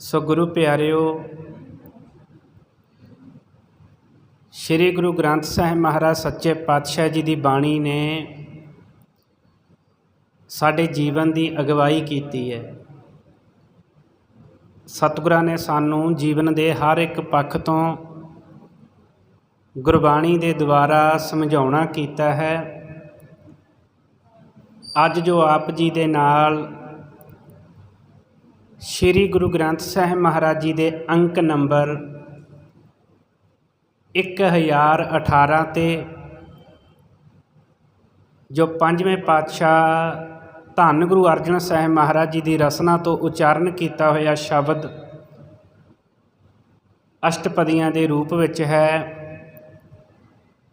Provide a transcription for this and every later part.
ਸੋ ਗੁਰੂ ਪਿਆਰਿਓ, ਸ੍ਰੀ ਗੁਰੂ ਗ੍ਰੰਥ ਸਾਹਿਬ ਮਹਾਰਾਜ ਸੱਚੇ ਪਾਤਸ਼ਾਹ ਜੀ ਦੀ ਬਾਣੀ ਨੇ ਸਾਡੇ ਜੀਵਨ ਦੀ ਅਗਵਾਈ ਕੀਤੀ ਹੈ। ਸਤਿਗੁਰਾਂ ਨੇ ਸਾਨੂੰ ਜੀਵਨ ਦੇ ਹਰ ਇੱਕ ਪੱਖ ਤੋਂ ਗੁਰਬਾਣੀ ਦੇ ਦੁਆਰਾ ਸਮਝਾਉਣਾ ਕੀਤਾ ਹੈ। ਅੱਜ ਜੋ ਆਪ ਜੀ ਦੇ ਨਾਲ ਸ੍ਰੀ ਗੁਰੂ ਗ੍ਰੰਥ ਸਾਹਿਬ ਮਹਾਰਾਜ ਜੀ ਦੇ ਅੰਕ ਨੰਬਰ 1018 ਤੇ ਜੋ ਪੰਜਵੇਂ ਪਾਤਸ਼ਾਹ ਧੰਨ ਗੁਰੂ ਅਰਜਨ ਸਾਹਿਬ ਮਹਾਰਾਜ ਜੀ ਦੀ ਰਸਨਾ ਤੋਂ ਉਚਾਰਨ ਕੀਤਾ ਹੋਇਆ ਸ਼ਬਦ ਅਸ਼ਟਪਦੀਆਂ ਦੇ ਰੂਪ ਵਿੱਚ ਹੈ।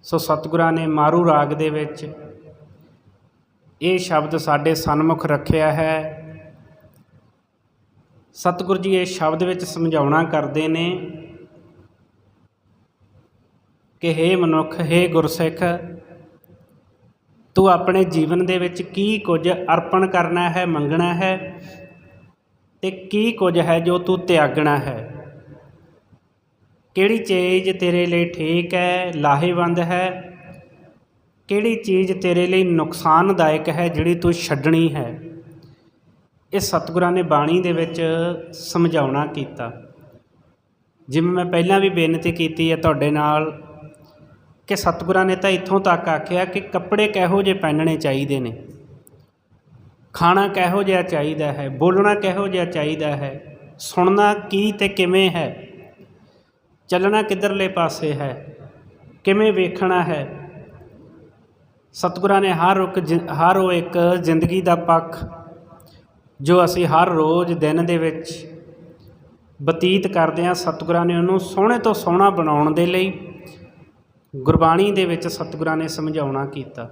ਸੋ ਸਤਿਗੁਰਾਂ ਨੇ ਮਾਰੂ ਰਾਗ ਦੇ ਵਿੱਚ ਇਹ ਸ਼ਬਦ ਸਾਡੇ ਸਨਮੁਖ ਰੱਖਿਆ ਹੈ। ਸਤਿਗੁਰੂ ਜੀ, ਇਹ ਸ਼ਬਦ ਵਿੱਚ ਸਮਝਾਉਣਾ ਕਰਦੇ ਨੇ ਕਿ हे ਮਨੁੱਖ हे ਗੁਰਸਿੱਖ, ਤੂੰ ਆਪਣੇ ਜੀਵਨ ਦੇ ਵਿੱਚ ਕੀ ਕੁਝ ਅਰਪਣ ਕਰਨਾ ਹੈ, ਮੰਗਣਾ ਹੈ ਤੇ ਕੀ ਕੁਝ ਹੈ ਜੋ ਤੂੰ ਤਿਆਗਣਾ ਹੈ? ਕਿਹੜੀ ਚੀਜ਼ ਤੇਰੇ ਲਈ ਠੀਕ ਹੈ, ਲਾਹੇਵੰਦ ਹੈ? ਕਿਹੜੀ ਚੀਜ਼ ਤੇਰੇ ਲਈ ਨੁਕਸਾਨਦਾਇਕ ਹੈ ਜਿਹੜੀ ਤੂੰ ਛੱਡਣੀ ਹੈ? ਇਹ ਸਤਿਗੁਰਾਂ ਨੇ ਬਾਣੀ ਦੇ ਵਿੱਚ ਸਮਝਾਉਣਾ ਕੀਤਾ। ਜਿਵੇਂ ਮੈਂ ਪਹਿਲਾਂ ਵੀ ਬੇਨਤੀ ਕੀਤੀ ਹੈ ਤੁਹਾਡੇ ਨਾਲ ਕਿ ਸਤਿਗੁਰਾਂ ਨੇ ਤਾਂ ਇੱਥੋਂ ਤੱਕ ਆਖਿਆ ਕਿ ਕੱਪੜੇ ਕਿਹੋ ਜਿਹੇ ਪਹਿਨਣੇ ਚਾਹੀਦੇ ਨੇ। ਖਾਣਾ ਕਿਹੋ ਜਿਹਾ ਚਾਹੀਦਾ ਹੈ, ਬੋਲਣਾ ਕਿਹੋ ਜਿਹਾ ਚਾਹੀਦਾ ਹੈ, ਸੁਣਨਾ ਕੀ ਤੇ ਕਿਵੇਂ ਹੈ, ਚੱਲਣਾ ਕਿੱਧਰਲੇ ਪਾਸੇ ਹੈ, ਕਿਵੇਂ ਵੇਖਣਾ ਹੈ। ਸਤਿਗੁਰਾਂ ਨੇ ਹਰ ਇੱਕ ਜਿ- ਹਰ ਉਹ ਇੱਕ ਜ਼ਿੰਦਗੀ ਦਾ ਪੱਖ ਜੋ ਅਸੀਂ ਹਰ ਰੋਜ਼ ਦਿਨ ਦੇ ਵਿੱਚ ਬਤੀਤ ਕਰਦੇ ਹਾਂ ਸਤਿਗੁਰਾਂ ਨੇ ਉਹਨੂੰ ਸੋਹਣੇ ਤੋਂ ਸੋਹਣਾ ਬਣਾਉਣ ਦੇ ਲਈ, ਗੁਰਬਾਣੀ ਦੇ ਵਿੱਚ ਸਤਿਗੁਰਾਂ ਨੇ ਸਮਝਾਉਣਾ ਕੀਤਾ।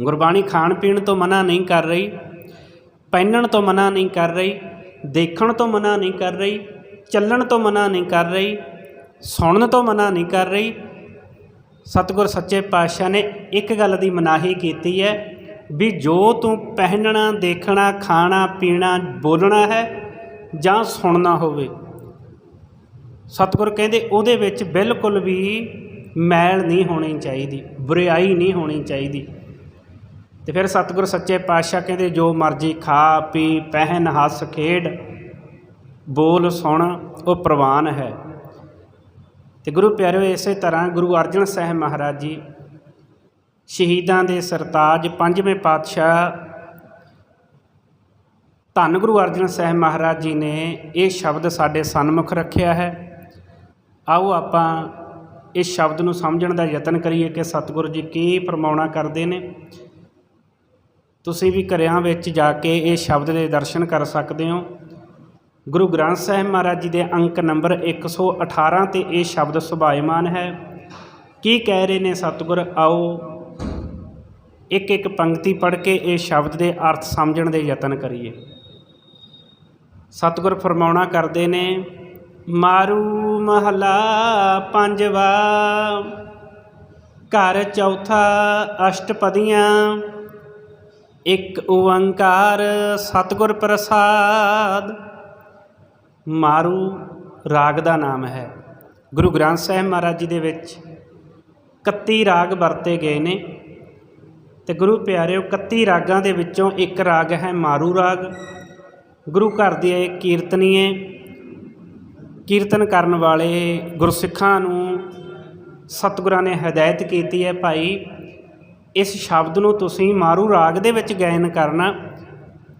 ਗੁਰਬਾਣੀ ਖਾਣ ਪੀਣ ਤੋਂ ਮਨਾ ਨਹੀਂ ਕਰ ਰਹੀ, ਪਹਿਨਣ ਤੋਂ ਮਨਾ ਨਹੀਂ ਕਰ ਰਹੀ, ਦੇਖਣ ਤੋਂ ਮਨਾ ਨਹੀਂ ਕਰ ਰਹੀ, ਚੱਲਣ ਤੋਂ ਮਨਾ ਨਹੀਂ ਕਰ ਰਹੀ, ਸੁਣਨ ਤੋਂ ਮਨਾ ਨਹੀਂ ਕਰ ਰਹੀ। ਸਤਿਗੁਰ ਸੱਚੇ ਪਾਤਸ਼ਾਹ ਨੇ ਇੱਕ ਗੱਲ ਦੀ ਮਨਾਹੀ ਕੀਤੀ ਹੈ ਵੀ ਜੋ ਤੂੰ ਪਹਿਨਣਾ, ਦੇਖਣਾ, ਖਾਣਾ, ਪੀਣਾ, ਬੋਲਣਾ ਹੈ ਜਾਂ ਸੁਣਨਾ ਹੋਵੇ। ਸਤਿਗੁਰ ਕਹਿੰਦੇ ਉਹਦੇ ਵਿੱਚ ਬਿਲਕੁਲ ਵੀ ਮੈਲ ਨਹੀਂ ਹੋਣੀ ਚਾਹੀਦੀ, ਬੁਰਾਈ ਨਹੀਂ ਹੋਣੀ ਚਾਹੀਦੀ। ਤੇ ਫਿਰ ਸਤਿਗੁਰ ਸੱਚੇ ਪਾਤਸ਼ਾਹ ਕਹਿੰਦੇ, ਜੋ ਮਰਜ਼ੀ ਖਾ, ਪੀ, ਪਹਿਨ, ਹੱਸ, ਖੇਡ, ਬੋਲ, ਸੁਣ, ਉਹ ਪ੍ਰਵਾਨ ਹੈ। ਤੇ ਗੁਰੂ ਪਿਆਰਿਓ, ਇਸੇ ਤਰ੍ਹਾਂ ਗੁਰੂ ਅਰਜਨ ਸਾਹਿਬ ਮਹਾਰਾਜ ਜੀ ਸ਼ਹੀਦਾਂ ਦੇ ਸਰਤਾਜ ਪੰਜਵੇਂ ਪਾਤਸ਼ਾਹ ਧੰਨ ਗੁਰੂ ਅਰਜਨ ਸਾਹਿਬ ਮਹਾਰਾਜ ਜੀ ਨੇ ਇਹ ਸ਼ਬਦ ਸਾਡੇ ਸਨਮੁਖ ਰੱਖਿਆ ਹੈ। ਆਓ ਆਪਾਂ ਇਸ ਸ਼ਬਦ ਨੂੰ ਸਮਝਣ ਦਾ ਯਤਨ ਕਰੀਏ ਕਿ ਸਤਿਗੁਰੂ ਜੀ ਕੀ ਪ੍ਰਮਾਉਣਾ ਕਰਦੇ ਨੇ। ਤੁਸੀਂ ਵੀ ਘਰਿਆਂ ਵਿੱਚ ਜਾ ਕੇ ਇਹ ਸ਼ਬਦ ਦੇ ਦਰਸ਼ਨ ਕਰ ਸਕਦੇ ਹੋ। ਗੁਰੂ ਗ੍ਰੰਥ ਸਾਹਿਬ ਮਹਾਰਾਜ ਜੀ ਦੇ ਅੰਕ ਨੰਬਰ 118 ਤੇ ਇਹ ਸ਼ਬਦ ਸੁਭਾਇਮਾਨ ਹੈ। ਕੀ ਕਹਿ ਰਹੇ ਨੇ ਸਤਿਗੁਰ? ਆਓ ਇੱਕ ਇੱਕ ਪੰਕਤੀ ਪੜ੍ਹ ਕੇ ਇਹ ਸ਼ਬਦ ਦੇ ਅਰਥ ਸਮਝਣ ਦੇ ਯਤਨ ਕਰੀਏ। ਸਤਿਗੁਰ ਫਰਮਾਉਣਾ ਕਰਦੇ ਨੇ, ਮਾਰੂ ਮਹਲਾ ਪੰਜਵਾ, ਘਰ ਚੌਥਾ ਅਸ਼ਟਪਦੀਆਂ, ਇੱਕ ਓੰਕਾਰ ਸਤਿਗੁਰ ਪ੍ਰਸਾਦ। ਮਾਰੂ ਰਾਗ ਦਾ ਨਾਮ ਹੈ। ਗੁਰੂ ਗ੍ਰੰਥ ਸਾਹਿਬ ਮਹਾਰਾਜ ਜੀ ਦੇ ਵਿੱਚ 31 ਰਾਗ ਵਰਤੇ ਗਏ ਨੇ। ਤੇ ਗੁਰੂ ਪਿਆਰਿਓ 31 ਰਾਗਾਂ ਦੇ ਵਿੱਚੋਂ ਇੱਕ ਰਾਗ ਹੈ ਮਾਰੂ ਰਾਗ। ਗੁਰੂ ਘਰ ਦੇ ਕੀਰਤਨੀਏ, ਕੀਰਤਨ ਕਰਨ ਵਾਲੇ ਗੁਰਸਿੱਖਾਂ ਨੂੰ ਸਤਿਗੁਰਾਂ ਨੇ ਹਦਾਇਤ ਕੀਤੀ ਹੈ, ਭਾਈ, ਇਸ ਸ਼ਬਦ ਨੂੰ ਤੁਸੀਂ ਮਾਰੂ ਰਾਗ ਦੇ ਵਿੱਚ ਗਾਇਨ ਕਰਨਾ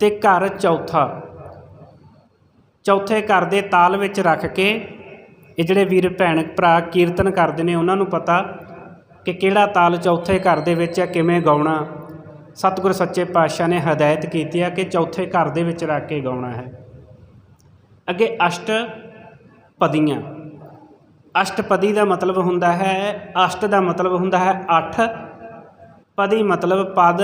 ਤੇ ਘਰ ਚੌਥਾ, ਚੌਥੇ ਘਰ ਦੇ ਤਾਲ ਵਿੱਚ ਰੱਖ ਕੇ। ਇਹ ਜਿਹੜੇ ਵੀਰ ਭੈਣ ਭਰਾ ਕੀਰਤਨ ਕਰਦੇ ਨੇ, ਉਹਨਾਂ ਨੂੰ ਪਤਾ ਕਿ ਕਿਹੜਾ ਤਾਲ ਚੌਥੇ ਘਰ ਦੇ ਵਿੱਚ ਹੈ, ਕਿਵੇਂ ਗਾਉਣਾ? ਸਤਿਗੁਰ ਸੱਚੇ ਪਾਤਸ਼ਾਹ ਨੇ ਹਦਾਇਤ ਕੀਤੀ ਹੈ ਕਿ ਚੌਥੇ ਘਰ ਦੇ ਵਿੱਚ ਰੱਖ ਕੇ ਗਾਉਣਾ ਹੈ। ਅੱਗੇ ਅਸ਼ਟ ਪਦੀਆਂ। ਅਸ਼ਟਪਦੀ ਦਾ ਮਤਲਬ ਹੁੰਦਾ ਹੈ, ਅਸ਼ਟ ਦਾ ਮਤਲਬ ਹੁੰਦਾ ਹੈ 8 ਪਦੀ ਮਤਲਬ ਪਦ,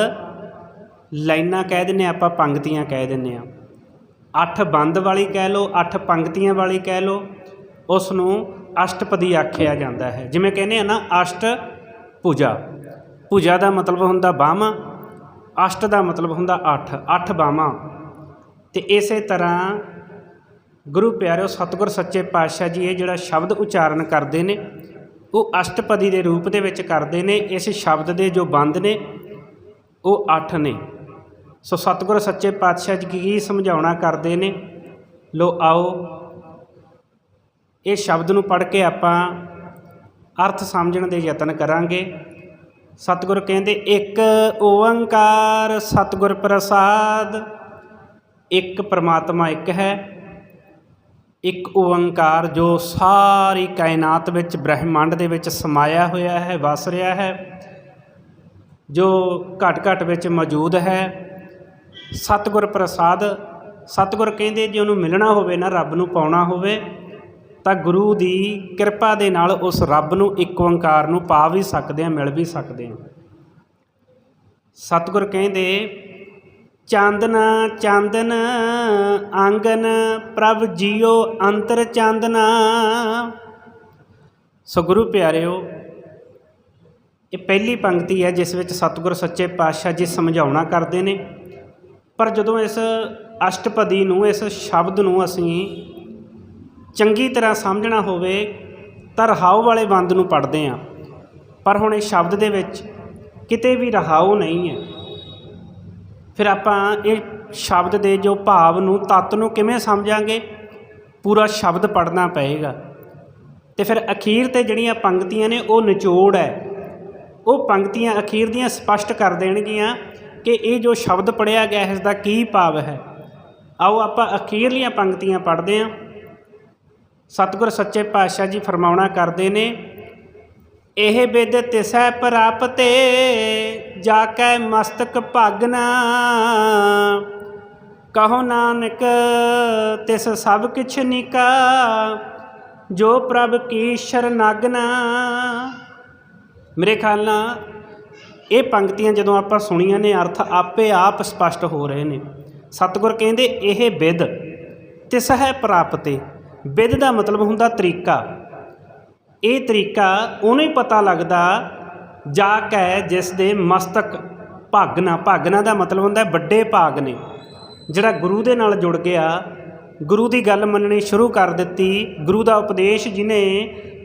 ਲਾਈਨਾਂ ਕਹਿ ਦਿੰਨੇ ਆਪਾਂ, ਪੰਕਤੀਆਂ ਕਹਿ ਦਿੰਨੇ ਆ ਅੱਠ ਬੰਦ ਵਾਲੀ ਕਹਿ ਲਓ, ਅੱਠ ਪੰਕਤੀਆਂ ਵਾਲੀ ਕਹਿ ਲਓ, ਉਸ ਨੂੰ ਅਸ਼ਟਪਦੀ ਆਖਿਆ ਜਾਂਦਾ ਹੈ। ਜਿਵੇਂ ਕਹਿੰਦੇ ਆ ਨਾ, ਅਸ਼ਟ ਪੂਜਾ ਪੂਜਾ ਦਾ ਮਤਲਬ ਹੁੰਦਾ ਬਾਹਾਂ, ਅਸ਼ਟ ਦਾ ਮਤਲਬ ਹੁੰਦਾ ਅੱਠ ਅੱਠ ਬਾਹਾਂ। ਤੇ ਇਸੇ ਤਰ੍ਹਾਂ ਗੁਰੂ ਪਿਆਰਿਓ, ਸਤਿਗੁਰ ਸੱਚੇ ਪਾਤਸ਼ਾਹ ਜੀ ਇਹ ਜਿਹੜਾ ਸ਼ਬਦ ਉਚਾਰਨ ਕਰਦੇ ਨੇ, ਉਹ ਅਸ਼ਟਪਦੀ ਦੇ ਰੂਪ ਦੇ ਵਿੱਚ ਕਰਦੇ ਨੇ, ਇਸ ਸ਼ਬਦ ਦੇ ਜੋ ਬੰਦ ਨੇ, ਉਹ 8 ਨੇ। ਸੋ ਸਤਿਗੁਰ ਸੱਚੇ ਪਾਤਸ਼ਾਹ ਜੀ ਕੀ ਸਮਝਾਉਣਾ ਕਰਦੇ ਨੇ? ਲੋ ਆਓ, ਇਹ ਸ਼ਬਦ ਨੂੰ ਪੜ੍ਹ ਕੇ ਆਪਾਂ ਅਰਥ ਸਮਝਣ ਦੇ ਯਤਨ ਕਰਾਂਗੇ। ਸਤਿਗੁਰ ਕਹਿੰਦੇ, ਇੱਕ ਓੰਕਾਰ ਸਤਿਗੁਰ ਪ੍ਰਸਾਦ, ਇੱਕ ਪ੍ਰਮਾਤਮਾ ਇੱਕ ਹੈ। ਇੱਕ ਓੰਕਾਰ ਜੋ ਸਾਰੀ ਕਾਇਨਾਤ ਵਿੱਚ ਬ੍ਰਹਿਮੰਡ ਦੇ ਵਿੱਚ ਸਮਾਇਆ ਹੋਇਆ ਹੈ, ਵਸ ਰਿਹਾ ਹੈ, ਜੋ ਘਟ ਘਟ ਵਿੱਚ ਮੌਜੂਦ ਹੈ। ਸਤਿਗੁਰ ਪ੍ਰਸਾਦ, ਸਤਿਗੁਰ ਕਹਿੰਦੇ, ਜੇ ਉਹਨੂੰ ਮਿਲਣਾ ਹੋਵੇ ਨਾ, ਰੱਬ ਨੂੰ ਪਾਉਣਾ ਹੋਵੇ ਤਾਂ ਗੁਰੂ ਦੀ ਕਿਰਪਾ ਦੇ ਨਾਲ ਉਸ ਰੱਬ ਨੂੰ ਇੱਕ ਓੰਕਾਰ ਨੂੰ ਪਾ ਵੀ ਸਕਦੇ ਆ ਮਿਲ ਵੀ ਸਕਦੇ ਆ ਸਤਿਗੁਰ ਕਹਿੰਦੇ, ਚਾਂਦਨਾ, ਚਾਂਦਨ, ਆਂਗਨ, ਪ੍ਰਭ ਜੀਓ ਅੰਤਰ ਚਾਂਦਨਾ। ਸੋ ਗੁਰੂ ਪਿਆਰਿਓ, ਇਹ ਪਹਿਲੀ ਪੰਕਤੀ ਹੈ ਜਿਸ ਵਿੱਚ ਸਤਿਗੁਰ ਸੱਚੇ ਪਾਤਸ਼ਾਹ ਜੀ ਸਮਝਾਉਣਾ ਕਰਦੇ ਨੇ। ਪਰ ਜਦੋਂ ਇਸ ਅਸ਼ਟਪਦੀ ਨੂੰ, ਇਸ ਸ਼ਬਦ ਨੂੰ ਅਸੀਂ ਚੰਗੀ ਤਰ੍ਹਾਂ ਸਮਝਣਾ ਹੋਵੇ ਤਾਂ ਰਹਾਉ ਵਾਲੇ ਬੰਦ ਨੂੰ ਪੜ੍ਹਦੇ ਹਾਂ। ਪਰ ਹੁਣ ਇਹ ਸ਼ਬਦ ਦੇ ਵਿੱਚ ਕਿਤੇ ਵੀ ਰਹਾਉ ਨਹੀਂ ਹੈ। ਫਿਰ ਆਪਾਂ ਇਹ ਸ਼ਬਦ ਦੇ ਜੋ ਭਾਵ ਨੂੰ, ਤੱਤ ਨੂੰ ਕਿਵੇਂ ਸਮਝਾਂਗੇ? ਪੂਰਾ ਸ਼ਬਦ ਪੜ੍ਹਨਾ ਪਏਗਾ। ਤੇ ਫਿਰ ਅਖੀਰ ਤੇ ਜਿਹੜੀਆਂ ਪੰਕਤੀਆਂ ਨੇ, ਉਹ ਨਿਚੋੜ ਹੈ। ਉਹ ਪੰਕਤੀਆਂ ਅਖੀਰ ਦੀਆਂ ਸਪਸ਼ਟ ਕਰ ਦੇਣਗੀਆਂ ਕਿ ਇਹ ਜੋ ਸ਼ਬਦ ਪੜਿਆ ਗਿਆ ਹੈ ਇਸ ਦਾ ਕੀ ਭਾਵ ਹੈ। ਆਓ ਆਪਾਂ ਅਖੀਰਲੀਆਂ ਪੰਕਤੀਆਂ ਪੜ੍ਹਦੇ ਹਾਂ। ਸਤਿਗੁਰ ਸੱਚੇ ਪਾਤਸ਼ਾਹ ਜੀ ਫਰਮਾਉਣਾ ਕਰਦੇ ਨੇ, ਇਹ ਬਿਦ ਤਿਸੈ ਪ੍ਰਾਪਤੇ ਜਾ ਕੈ ਮਸਤਕ ਭਗਨਾ। ਕਹੋ ਨਾਨਕ, ਤਿਸ ਸਭ ਕਿਛ ਨਿਕਾ, ਜੋ ਪ੍ਰਭ ਕੀ ਸ਼ਰਨਾਗਨਾ ਮੇਰੇ ਖਿਆਲ ਨਾਲ ਇਹ ਪੰਕਤੀਆਂ ਜਦੋਂ ਆਪਾਂ ਸੁਣੀਆਂ ਨੇ, ਅਰਥ ਆਪੇ ਆਪ ਸਪਸ਼ਟ ਹੋ ਰਹੇ ਨੇ। ਸਤਿਗੁਰ ਕਹਿੰਦੇ, ਇਹ ਬਿਦ ਤਿਸ ਹੈ ਪ੍ਰਾਪਤੇ। ਬਿਦ ਦਾ ਮਤਲਬ ਹੁੰਦਾ ਤਰੀਕਾ। ਇਹ ਤਰੀਕਾ ਉਹਨੂੰ ਹੀ ਪਤਾ ਲੱਗਦਾ ਜਾ ਕੇ ਜਿਸ ਦੇ ਮਸਤਕ ਭਾਗਨਾ ਭਾਗਨਾ ਦਾ ਮਤਲਬ ਹੁੰਦਾ ਵੱਡੇ ਭਾਗ ਨੇ, ਜਿਹੜਾ ਗੁਰੂ ਦੇ ਨਾਲ ਜੁੜ ਗਿਆ। ਗੁਰੂ ਦੀ ਗੱਲ ਮੰਨਣੀ ਸ਼ੁਰੂ ਕਰ ਦਿੱਤੀ। ਗੁਰੂ ਦਾ ਉਪਦੇਸ਼ ਜਿਨੇ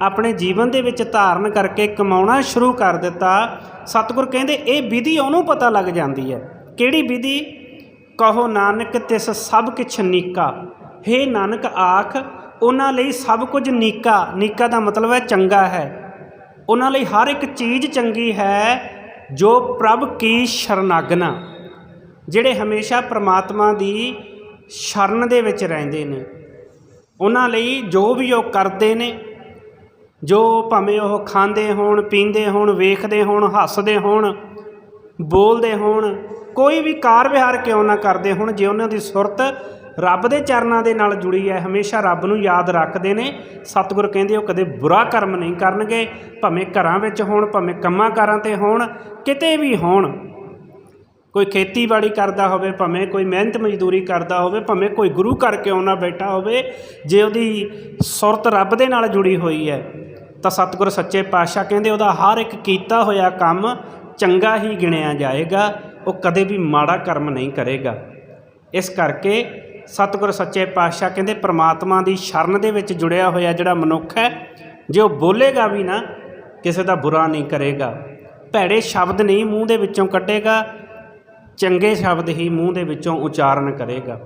ਆਪਣੇ ਜੀਵਨ ਦੇ ਵਿੱਚ ਧਾਰਨ ਕਰਕੇ ਕਮਾਉਣਾ ਸ਼ੁਰੂ ਕਰ ਦਿੱਤਾ। ਸਤਿਗੁਰ ਕਹਿੰਦੇ ਇਹ ਵਿਧੀ ਉਹਨੂੰ ਪਤਾ ਲੱਗ ਜਾਂਦੀ ਹੈ। ਕਿਹੜੀ ਵਿਧੀ? ਕਹੋ ਨਾਨਕ ਤਿਸ ਸਭ ਕਿਛ ਨੀਕਾ। ਹੇ ਨਾਨਕ ਆਖ ਉਹਨਾਂ ਲਈ ਸਭ ਕੁਝ ਨੀਕਾ। ਨੀਕਾ ਦਾ ਮਤਲਬ ਹੈ ਚੰਗਾ ਹੈ। ਉਹਨਾਂ ਲਈ ਹਰ ਇੱਕ ਚੀਜ਼ ਚੰਗੀ ਹੈ ਜੋ ਪ੍ਰਭ ਕੀ ਸ਼ਰਨਾਗਨਾ ਜਿਹੜੇ ਹਮੇਸ਼ਾ ਪ੍ਰਮਾਤਮਾ ਦੀ ਸ਼ਰਨ ਦੇ ਵਿੱਚ ਰਹਿੰਦੇ ਨੇ। ਉਹਨਾਂ ਲਈ ਜੋ ਵੀ ਉਹ ਕਰਦੇ ਨੇ, ਜੋ ਭਾਵੇਂ ਉਹ ਖਾਂਦੇ ਹੋਣ, ਪੀਂਦੇ ਹੋਣ, ਵੇਖਦੇ ਹੋਣ, ਹੱਸਦੇ ਹੋਣ, ਬੋਲਦੇ ਹੋਣ, ਕੋਈ ਵੀ ਕਾਰ ਵਿਹਾਰ ਕਿਉਂ ਨਾ ਕਰਦੇ ਹੋਣ, ਜੇ ਉਹਨਾਂ ਦੀ ਸੁਰਤ ਰੱਬ ਦੇ ਚਰਨਾਂ ਦੇ ਨਾਲ ਜੁੜੀ ਹੈ। ਹਮੇਸ਼ਾ ਰੱਬ ਨੂੰ ਯਾਦ ਰੱਖਦੇ ਨੇ। ਸਤਿਗੁਰ ਕਹਿੰਦੇ ਉਹ ਕਦੇ ਬੁਰਾ ਕਰਮ ਨਹੀਂ ਕਰਨਗੇ। ਭਾਵੇਂ ਘਰਾਂ ਵਿੱਚ ਹੋਣ, ਭਾਵੇਂ ਕੰਮਾਂ ਕਾਰਾਂ ਤੇ ਹੋਣ, ਕਿਤੇ ਵੀ ਹੋਣ। ਕੋਈ ਖੇਤੀਬਾੜੀ ਕਰਦਾ ਹੋਵੇ, ਭਾਵੇਂ ਕੋਈ ਮਿਹਨਤ ਮਜ਼ਦੂਰੀ ਕਰਦਾ ਹੋਵੇ, ਭਾਵੇਂ ਕੋਈ ਗੁਰੂ ਕਰਕੇ ਆਉਣਾ ਬੈਠਾ ਹੋਵੇ, ਜੇ ਉਹਦੀ ਸੁਰਤ ਰੱਬ ਦੇ ਨਾਲ ਜੁੜੀ ਹੋਈ ਹੈ, ਤਾਂ ਸਤਿਗੁਰ ਸੱਚੇ ਪਾਤਸ਼ਾਹ ਕਹਿੰਦੇ, ਉਹਦਾ ਹਰ ਇੱਕ ਕੀਤਾ ਹੋਇਆ ਕੰਮ ਚੰਗਾ ਹੀ ਗਿਣਿਆ ਜਾਏਗਾ। ਉਹ ਕਦੇ ਵੀ ਮਾੜਾ ਕਰਮ ਨਹੀਂ ਕਰੇਗਾ। ਇਸ ਕਰਕੇ ਸਤਿਗੁਰ ਸੱਚੇ ਪਾਤਸ਼ਾਹ ਕਹਿੰਦੇ ਪ੍ਰਮਾਤਮਾ ਦੀ ਸ਼ਰਨ ਦੇ ਵਿੱਚ ਜੁੜਿਆ ਹੋਇਆ ਜਿਹੜਾ ਮਨੁੱਖ ਹੈ, ਜੇ ਉਹ ਬੋਲੇਗਾ ਵੀ ਨਾ, ਕਿਸੇ ਦਾ ਬੁਰਾ ਨਹੀਂ ਕਰੇਗਾ। ਭੈੜੇ ਸ਼ਬਦ ਨਹੀਂ ਮੂੰਹ ਦੇ ਵਿੱਚੋਂ ਕੱਢੇਗਾ ਚੰਗੇ ਸ਼ਬਦ ਹੀ ਮੂੰਹ ਦੇ ਵਿੱਚੋਂ ਉਚਾਰਨ ਕਰੇਗਾ।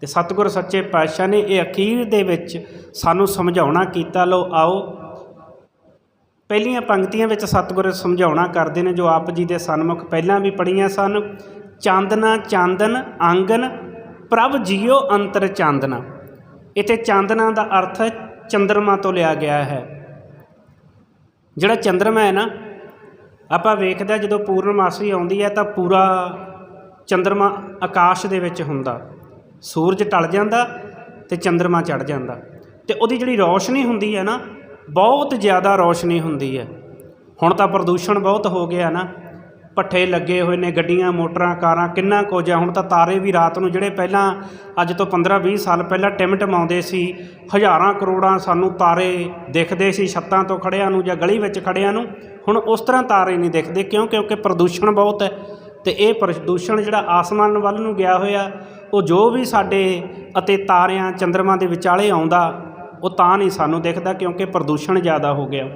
ਤੇ ਸਤਿਗੁਰ ਸੱਚੇ ਪਾਤਸ਼ਾਹ ਨੇ ਇਹ ਅਖੀਰ ਦੇ ਵਿੱਚ ਸਾਨੂੰ ਸਮਝਾਉਣਾ ਕੀਤਾ ਲੋ ਆਓ। ਪਹਿਲੀਆਂ ਪੰਕਤੀਆਂ ਵਿੱਚ ਸਤਿਗੁਰ ਸਮਝਾਉਣਾ ਕਰਦੇ ਨੇ, ਜੋ ਆਪ ਜੀ ਦੇ ਸਨਮੁਖ ਪਹਿਲਾਂ ਵੀ ਪੜੀਆਂ ਸਨ। ਚਾਂਦਨਾ ਚਾਂਦਨ, ਆਂਗਨ ਪ੍ਰਭ ਜੀਓ ਅੰਤਰ ਚਾਂਦਨਾ। ਇੱਥੇ ਚਾਂਦਨਾ ਦਾ ਅਰਥ ਚੰਦਰਮਾ ਤੋਂ ਲਿਆ ਗਿਆ ਹੈ। ਜਿਹੜਾ ਚੰਦਰਮਾ ਹੈ ਨਾ, ਆਪਾਂ ਵੇਖਦੇ ਜਦੋਂ ਪੂਰਨਮਾਸੀ ਆਉਂਦੀ ਹੈ ਤਾਂ ਪੂਰਾ ਚੰਦਰਮਾ ਆਕਾਸ਼ ਦੇ ਵਿੱਚ ਹੁੰਦਾ। ਸੂਰਜ ਟਲ ਜਾਂਦਾ ਤੇ ਚੰਦਰਮਾ ਚੜ ਜਾਂਦਾ। ਤੇ ਉਹਦੀ ਜਿਹੜੀ ਰੌਸ਼ਨੀ ਹੁੰਦੀ ਹੈ ਨਾ, ਬਹੁਤ ਜ਼ਿਆਦਾ ਰੌਸ਼ਨੀ ਹੁੰਦੀ ਹੈ। ਹੁਣ ਤਾਂ ਪ੍ਰਦੂਸ਼ਣ ਬਹੁਤ ਹੋ ਗਿਆ ਨਾ। ਪੱਠੇ ਲੱਗੇ ਹੋਏ ਨੇ, ਗੱਡੀਆਂ, ਮੋਟਰਾਂ, ਕਾਰਾਂ, ਕਿੰਨਾ ਕੁਝ ਆ ਹੁਣ ਤਾਂ ਤਾਰੇ ਵੀ ਰਾਤ ਨੂੰ ਜਿਹੜੇ ਪਹਿਲਾਂ ਅੱਜ ਤੋਂ 15-20 ਸਾਲ ਪਹਿਲਾਂ ਟਿਮਟਮਾਉਂਦੇ ਸੀ, ਹਜ਼ਾਰਾਂ ਕਰੋੜਾਂ ਸਾਨੂੰ ਤਾਰੇ ਦਿਖਦੇ ਸੀ ਛੱਤਾਂ ਤੋਂ ਖੜਿਆਂ ਨੂੰ ਜਾਂ ਗਲੀ ਵਿੱਚ ਖੜਿਆਂ ਨੂੰ। ਹੁਣ ਉਸ ਤਰ੍ਹਾਂ ਤਾਰੇ ਨਹੀਂ ਦਿਖਦੇ ਕਿਉਂ? ਕਿਉਂਕਿ ਪ੍ਰਦੂਸ਼ਣ ਬਹੁਤ ਹੈ ਤੇ ਇਹ ਪ੍ਰਦੂਸ਼ਣ ਜਿਹੜਾ ਆਸਮਾਨ ਵੱਲ ਨੂੰ ਗਿਆ ਹੋਇਆ, ਉਹ ਜੋ ਵੀ ਸਾਡੇ ਅਤੇ ਤਾਰਿਆਂ, ਚੰਦਰਮਾ ਦੇ ਵਿਚਾਲੇ ਆਉਂਦਾ, ਉਹ ਤਾਂ ਨਹੀਂ ਸਾਨੂੰ ਦਿਖਦਾ ਕਿਉਂਕਿ ਪ੍ਰਦੂਸ਼ਣ ਜ਼ਿਆਦਾ ਹੋ ਗਿਆ।